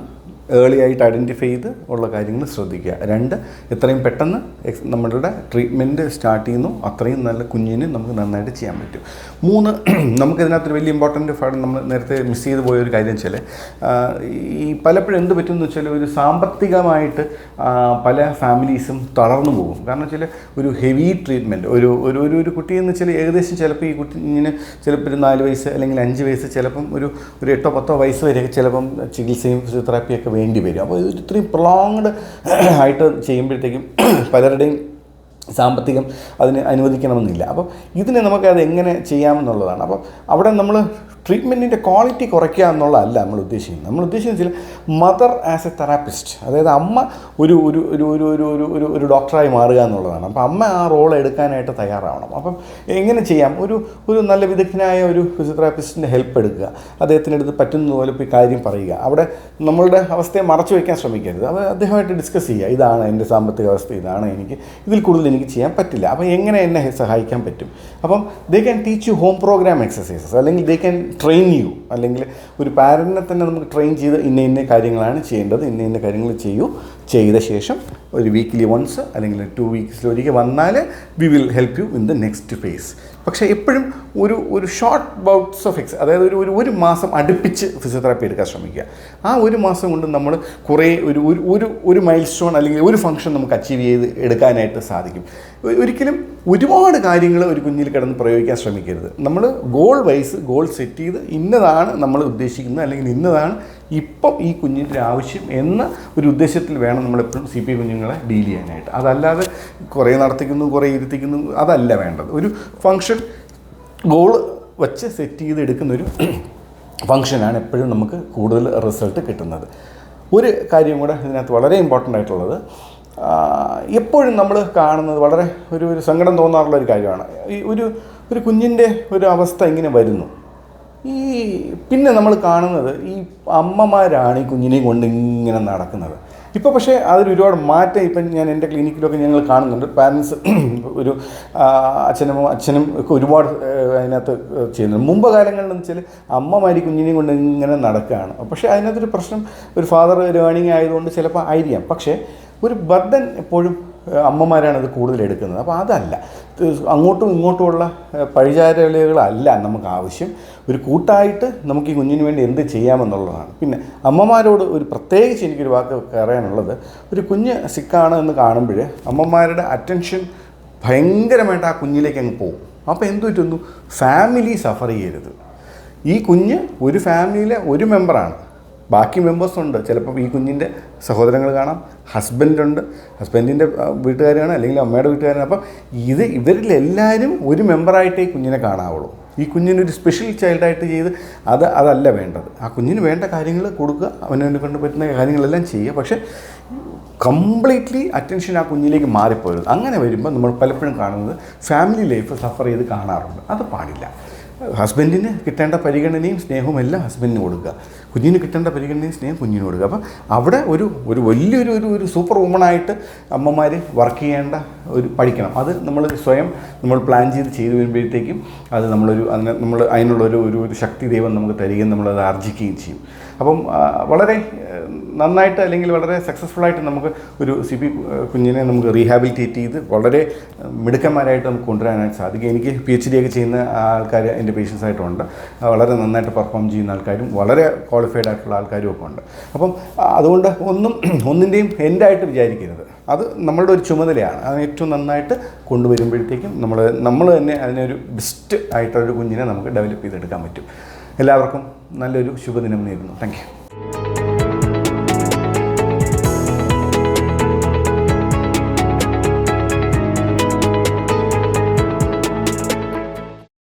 ഏർലി ആയിട്ട് ഐഡന്റിഫൈ ചെയ്ത് ഉള്ള കാര്യങ്ങൾ ശ്രദ്ധിക്കുക. രണ്ട് എത്രയും പെട്ടെന്ന് നമ്മളുടെ ട്രീറ്റ്മെന്റ് സ്റ്റാർട്ട് ചെയ്യുന്നു. അത്രയും നല്ല കുഞ്ഞിന് നമുക്ക് നന്നായിട്ട് ചെയ്യാൻ പറ്റും. മൂന്ന് നമുക്കിതിനകത്തൊരു വലിയ ഇമ്പോർട്ടന്റ് ഫാഡ് നമ്മൾ നേരത്തെ മിസ് ചെയ്ത് പോയ ഒരു കാര്യം വെച്ചാൽ ഈ പലപ്പോഴും എന്ത് പറ്റുമെന്ന് വെച്ചാൽ ഒരു സാമ്പത്തികമായിട്ട് പല ഫാമിലീസും തളർന്നു പോകും. കാരണം വെച്ചാൽ ഒരു ഹെവി ട്രീറ്റ്മെന്റ് ഒരു ഒരു ഒരു ഒരു കുട്ടിയെന്ന് വെച്ചാൽ ഏകദേശം ചിലപ്പോൾ ഈ കുഞ്ഞിന് ചിലപ്പോൾ ഒരു നാല് വയസ്സ് അല്ലെങ്കിൽ അഞ്ച് വയസ്സ് ചിലപ്പം ഒരു ഒരു എട്ടോ പത്തോ വയസ്സ് വരെയൊക്കെ ചിലപ്പം ചികിത്സയും ഫിസിയോതെറാപ്പിയൊക്കെ വേണ്ടി വരും. അപ്പോൾ ഇത് ഇത്രയും പ്രൊളോങ്ഡ് ആയിട്ട് ചെയ്യുമ്പോഴത്തേക്കും പലരുടെയും സാമ്പത്തികം അതിന് അനുവദിക്കണമെന്നില്ല. അപ്പം ഇതിനെ നമുക്ക് അത് എങ്ങനെ ചെയ്യാമെന്നുള്ളതാണ്. അപ്പോൾ അവിടെ നമ്മൾ ട്രീറ്റ്മെന്റിന്റെ ക്വാളിറ്റി കുറയ്ക്കുക എന്നുള്ളതല്ല നമ്മൾ ഉദ്ദേശിക്കുന്നത്. നമ്മൾ ഉദ്ദേശിക്കുന്നത് മദർ ആസ് എ തെറാപ്പിസ്റ്റ്. അതായത് അമ്മ ഒരു ഒരു ഒരു ഒരു ഒരു ഒരു ഒരു ഒരു ഡോക്ടറായി മാറുക എന്നുള്ളതാണ്. അപ്പോൾ അമ്മ ആ റോൾ എടുക്കാനായിട്ട് തയ്യാറാവണം. അപ്പം എങ്ങനെ ചെയ്യാം? ഒരു ഒരു നല്ല വിദഗ്ധനായ ഒരു ഫിസിയോതെറാപ്പിസ്റ്റിന്റെ ഹെൽപ്പ് എടുക്കുക. അദ്ദേഹത്തിന്റെ അടുത്ത് പറ്റുന്ന പോലെ പോയി കാര്യം പറയുക. അവിടെ നമ്മളുടെ അവസ്ഥയെ മറച്ചു വയ്ക്കാൻ ശ്രമിക്കരുത്. അപ്പോൾ അദ്ദേഹമായിട്ട് ഡിസ്കസ് ചെയ്യുക. ഇതാണ് എന്റെ സാമ്പത്തിക അവസ്ഥ ഇതാണ് എനിക്ക് ഇതിൽ കൂടുതൽ എനിക്ക് ചെയ്യാൻ പറ്റില്ല. അപ്പോൾ എങ്ങനെ എന്നെ സഹായിക്കാൻ പറ്റും? അപ്പം they can teach you home program exercises അല്ലെങ്കിൽ ദേ ക്യാൻ ട്രെയിൻ യു അല്ലെങ്കിൽ ഒരു പാരന്റിനെ തന്നെ നമുക്ക് ട്രെയിൻ ചെയ്ത് ഇന്ന ഇന്ന കാര്യങ്ങളാണ് ചെയ്യേണ്ടത് ഇന്ന ഇന്ന കാര്യങ്ങൾ ചെയ്യൂ. ചെയ്ത ശേഷം ഒരു വീക്കിലി വൺസ് അല്ലെങ്കിൽ ടു വീക്സിൽ ഒരിക്കൽ വന്നാൽ we will help you in the next phase പക്ഷേ എപ്പോഴും ഒരു ഒരു ഷോർട്ട് ബൗട്ട്സ് ഓഫ് എക്സ് അതായത് ഒരു ഒരു മാസം അടുപ്പിച്ച് ഫിസിയോതെറാപ്പി എടുക്കാൻ ശ്രമിക്കുക. ആ ഒരു മാസം കൊണ്ട് നമ്മൾ കുറേ ഒരു ഒരു ഒരു മൈൽ സ്റ്റോൺ അല്ലെങ്കിൽ ഒരു ഫംഗ്ഷൻ നമുക്ക് അച്ചീവ് ചെയ്ത് എടുക്കാനായിട്ട് സാധിക്കും. ഒരിക്കലും ഒരുപാട് കാര്യങ്ങൾ ഒരു കുഞ്ഞിൽ കിടന്ന് പ്രയോഗിക്കാൻ ശ്രമിക്കരുത്. നമ്മൾ ഗോൾ വൈസ് ഗോൾ സെറ്റ് ചെയ്ത് ഇന്നതാണ് നമ്മൾ ഉദ്ദേശിക്കുന്നത് അല്ലെങ്കിൽ ഇന്നതാണ് ഇപ്പം ഈ കുഞ്ഞിന്റെ ആവശ്യം എന്ന ഒരു ഉദ്ദേശത്തിൽ വേണം നമ്മളെപ്പോഴും സി പി കുഞ്ഞുങ്ങളെ ഡീൽ ചെയ്യാനായിട്ട്. അതല്ലാതെ കുറേ നടത്തിക്കുന്നു കുറേ ഇരുത്തിക്കുന്നു അതല്ല വേണ്ടത്. ഒരു ഫങ്ഷൻ ഗോൾ വച്ച് സെറ്റ് ചെയ്ത് എടുക്കുന്നൊരു ഫങ്ഷനാണ് എപ്പോഴും നമുക്ക് കൂടുതൽ റിസൾട്ട് കിട്ടുന്നത്. ഒരു കാര്യം കൂടെ ഇതിനകത്ത് വളരെ ഇമ്പോർട്ടന്റ് ആയിട്ടുള്ളത്. എപ്പോഴും നമ്മൾ കാണുന്നത് വളരെ ഒരു ഒരു സങ്കടം തോന്നാറുള്ള ഒരു കാര്യമാണ്. ഈ ഒരു ഒരു കുഞ്ഞിന്റെ ഒരു അവസ്ഥ ഇങ്ങനെ വരുന്നു. ഈ പിന്നെ നമ്മൾ കാണുന്നത് ഈ അമ്മമാരാണ് ഈ കുഞ്ഞിനെ കൊണ്ട് ഇങ്ങനെ നടക്കുന്നത്. ഇപ്പോൾ പക്ഷേ അതൊരു ഒരുപാട് മാറ്റം ഇപ്പം ഞാൻ എന്റെ ക്ലിനിക്കിലൊക്കെ ഞങ്ങൾ കാണുന്നുണ്ട്. പാരൻസ് ഒരു അച്ഛനും അച്ഛനും ഒക്കെ ഒരുപാട് അതിനകത്ത് ചെയ്യുന്നുണ്ട്. മുമ്പ് കാലങ്ങളിൽ വെച്ചാൽ അമ്മമാരി കുഞ്ഞിനെയും കൊണ്ട് ഇങ്ങനെ നടക്കുകയാണ് പക്ഷേ അതിനകത്തൊരു പ്രശ്നം ഒരു ഫാദർ ലേണിംഗ് ആയതുകൊണ്ട് ചിലപ്പോൾ ആയിരിക്കാം. പക്ഷേ ഒരു ബർഡൻ എപ്പോഴും അമ്മമാരാണ് ഇത് കൂടുതൽ എടുക്കുന്നത്. അപ്പോൾ അതല്ല. അങ്ങോട്ടും ഇങ്ങോട്ടുമുള്ള പഴിചാരലുകളല്ല നമുക്ക് ആവശ്യം. ഒരു കൂട്ടായിട്ട് നമുക്ക് ഈ കുഞ്ഞിന് വേണ്ടി എന്ത് ചെയ്യാമെന്നുള്ളതാണ്. പിന്നെ അമ്മമാരോട് ഒരു പ്രത്യേകിച്ച് എനിക്കൊരു വാക്ക് പറയാനുള്ളത് ഒരു കുഞ്ഞ് സിക്കാണ് എന്ന് കാണുമ്പോൾ അമ്മമാരുടെ അറ്റൻഷൻ ഭയങ്കരമായിട്ട് ആ കുഞ്ഞിലേക്ക് അങ്ങ് പോകും. അപ്പോൾ എന്തു പറ്റുന്നു? ഫാമിലി സഫർ ചെയ്യരുത്. ഈ കുഞ്ഞ് ഒരു ഫാമിലിയിലെ ഒരു മെമ്പറാണ്. ബാക്കി മെമ്പേഴ്സ് ഉണ്ട്. ചിലപ്പോൾ ഈ കുഞ്ഞിന്റെ സഹോദരങ്ങൾ കാണാം. ഹസ്ബൻഡുണ്ട് ഹസ്ബൻഡിന്റെ വീട്ടുകാരാണ് അല്ലെങ്കിൽ അമ്മയുടെ വീട്ടുകാരാണ് അപ്പം ഇത് ഇവരിലെല്ലാവരും ഒരു മെമ്പറായിട്ടേ കുഞ്ഞിനെ കാണാവുള്ളൂ. ഈ കുഞ്ഞിനൊരു സ്പെഷ്യൽ ചൈൽഡായിട്ട് ചെയ്ത് അത് അതല്ല വേണ്ടത്. ആ കുഞ്ഞിന് വേണ്ട കാര്യങ്ങൾ കൊടുക്കുക അവനവനെ കൊണ്ട് പറ്റുന്ന കാര്യങ്ങളെല്ലാം ചെയ്യുക. പക്ഷേ കംപ്ലീറ്റ്ലി അറ്റൻഷൻ ആ കുഞ്ഞിലേക്ക് മാറിപ്പോയത് അങ്ങനെ വരുമ്പോൾ നമ്മൾ പലപ്പോഴും കാണുന്നത് ഫാമിലി ലൈഫ് സഫർ ചെയ്ത് കാണാറുണ്ട്. അത് പാടില്ല. ഹസ്ബൻഡിന് കിട്ടേണ്ട പരിഗണനയും സ്നേഹവും എല്ലാം ഹസ്ബൻഡിന് കൊടുക്കുക. കുഞ്ഞിന് കിട്ടേണ്ട പരിഗണനയും സ്നേഹം കുഞ്ഞിന് കൊടുക്കുക. അപ്പം അവിടെ ഒരു ഒരു വലിയൊരു ഒരു ഒരു സൂപ്പർ വുമണായിട്ട് അമ്മമാർ വർക്ക് ചെയ്യേണ്ട ഒരു പഠിക്കണം. അത് നമ്മൾ സ്വയം നമ്മൾ പ്ലാൻ ചെയ്ത് ചെയ്തു വരുമ്പോഴത്തേക്കും അത് നമ്മളൊരു അതിന് നമ്മൾ അതിനുള്ളൊരു ഒരു ഒരു ശക്തി ദൈവം നമുക്ക് തരികയും നമ്മളത് ആർജിക്കുകയും ചെയ്യും. അപ്പം വളരെ നന്നായിട്ട് അല്ലെങ്കിൽ വളരെ സക്സസ്ഫുൾ ആയിട്ട് നമുക്ക് ഒരു സി പി കുഞ്ഞിനെ നമുക്ക് റീഹാബിലിറ്റേറ്റ് ചെയ്ത് വളരെ മിടുക്കന്മാരായിട്ട് നമുക്ക് കൊണ്ടുവരാനായിട്ട് സാധിക്കും. എനിക്ക് പി എച്ച് ഡി ഒക്കെ ചെയ്യുന്ന ആൾക്കാർ എന്റെ പേഷ്യൻസ് ആയിട്ടുണ്ട്. ആ, വളരെ നന്നായിട്ട് പെർഫോം ചെയ്യുന്ന ആൾക്കാരും വളരെ ക്വാളിഫൈഡ് ആയിട്ടുള്ള ആൾക്കാരും ഒക്കെ ഉണ്ട്. അപ്പം അതുകൊണ്ട് ഒന്നും ഒന്നിന്റെയും എൻഡായിട്ട് വിചാരിക്കരുത്. അത് നമ്മളുടെ ഒരു ചുമതലയാണ്. അത് ഏറ്റവും നന്നായിട്ട് കൊണ്ടുവരുമ്പോഴത്തേക്കും നമ്മൾ നമ്മൾ തന്നെ അതിനൊരു ബെസ്റ്റ് ആയിട്ടുള്ളൊരു കുഞ്ഞിനെ നമുക്ക് ഡെവലപ്പ് ചെയ്തെടുക്കാൻ പറ്റും. എല്ലാവർക്കും നല്ലൊരു ശുഭദിനം നേരുന്നു. താങ്ക്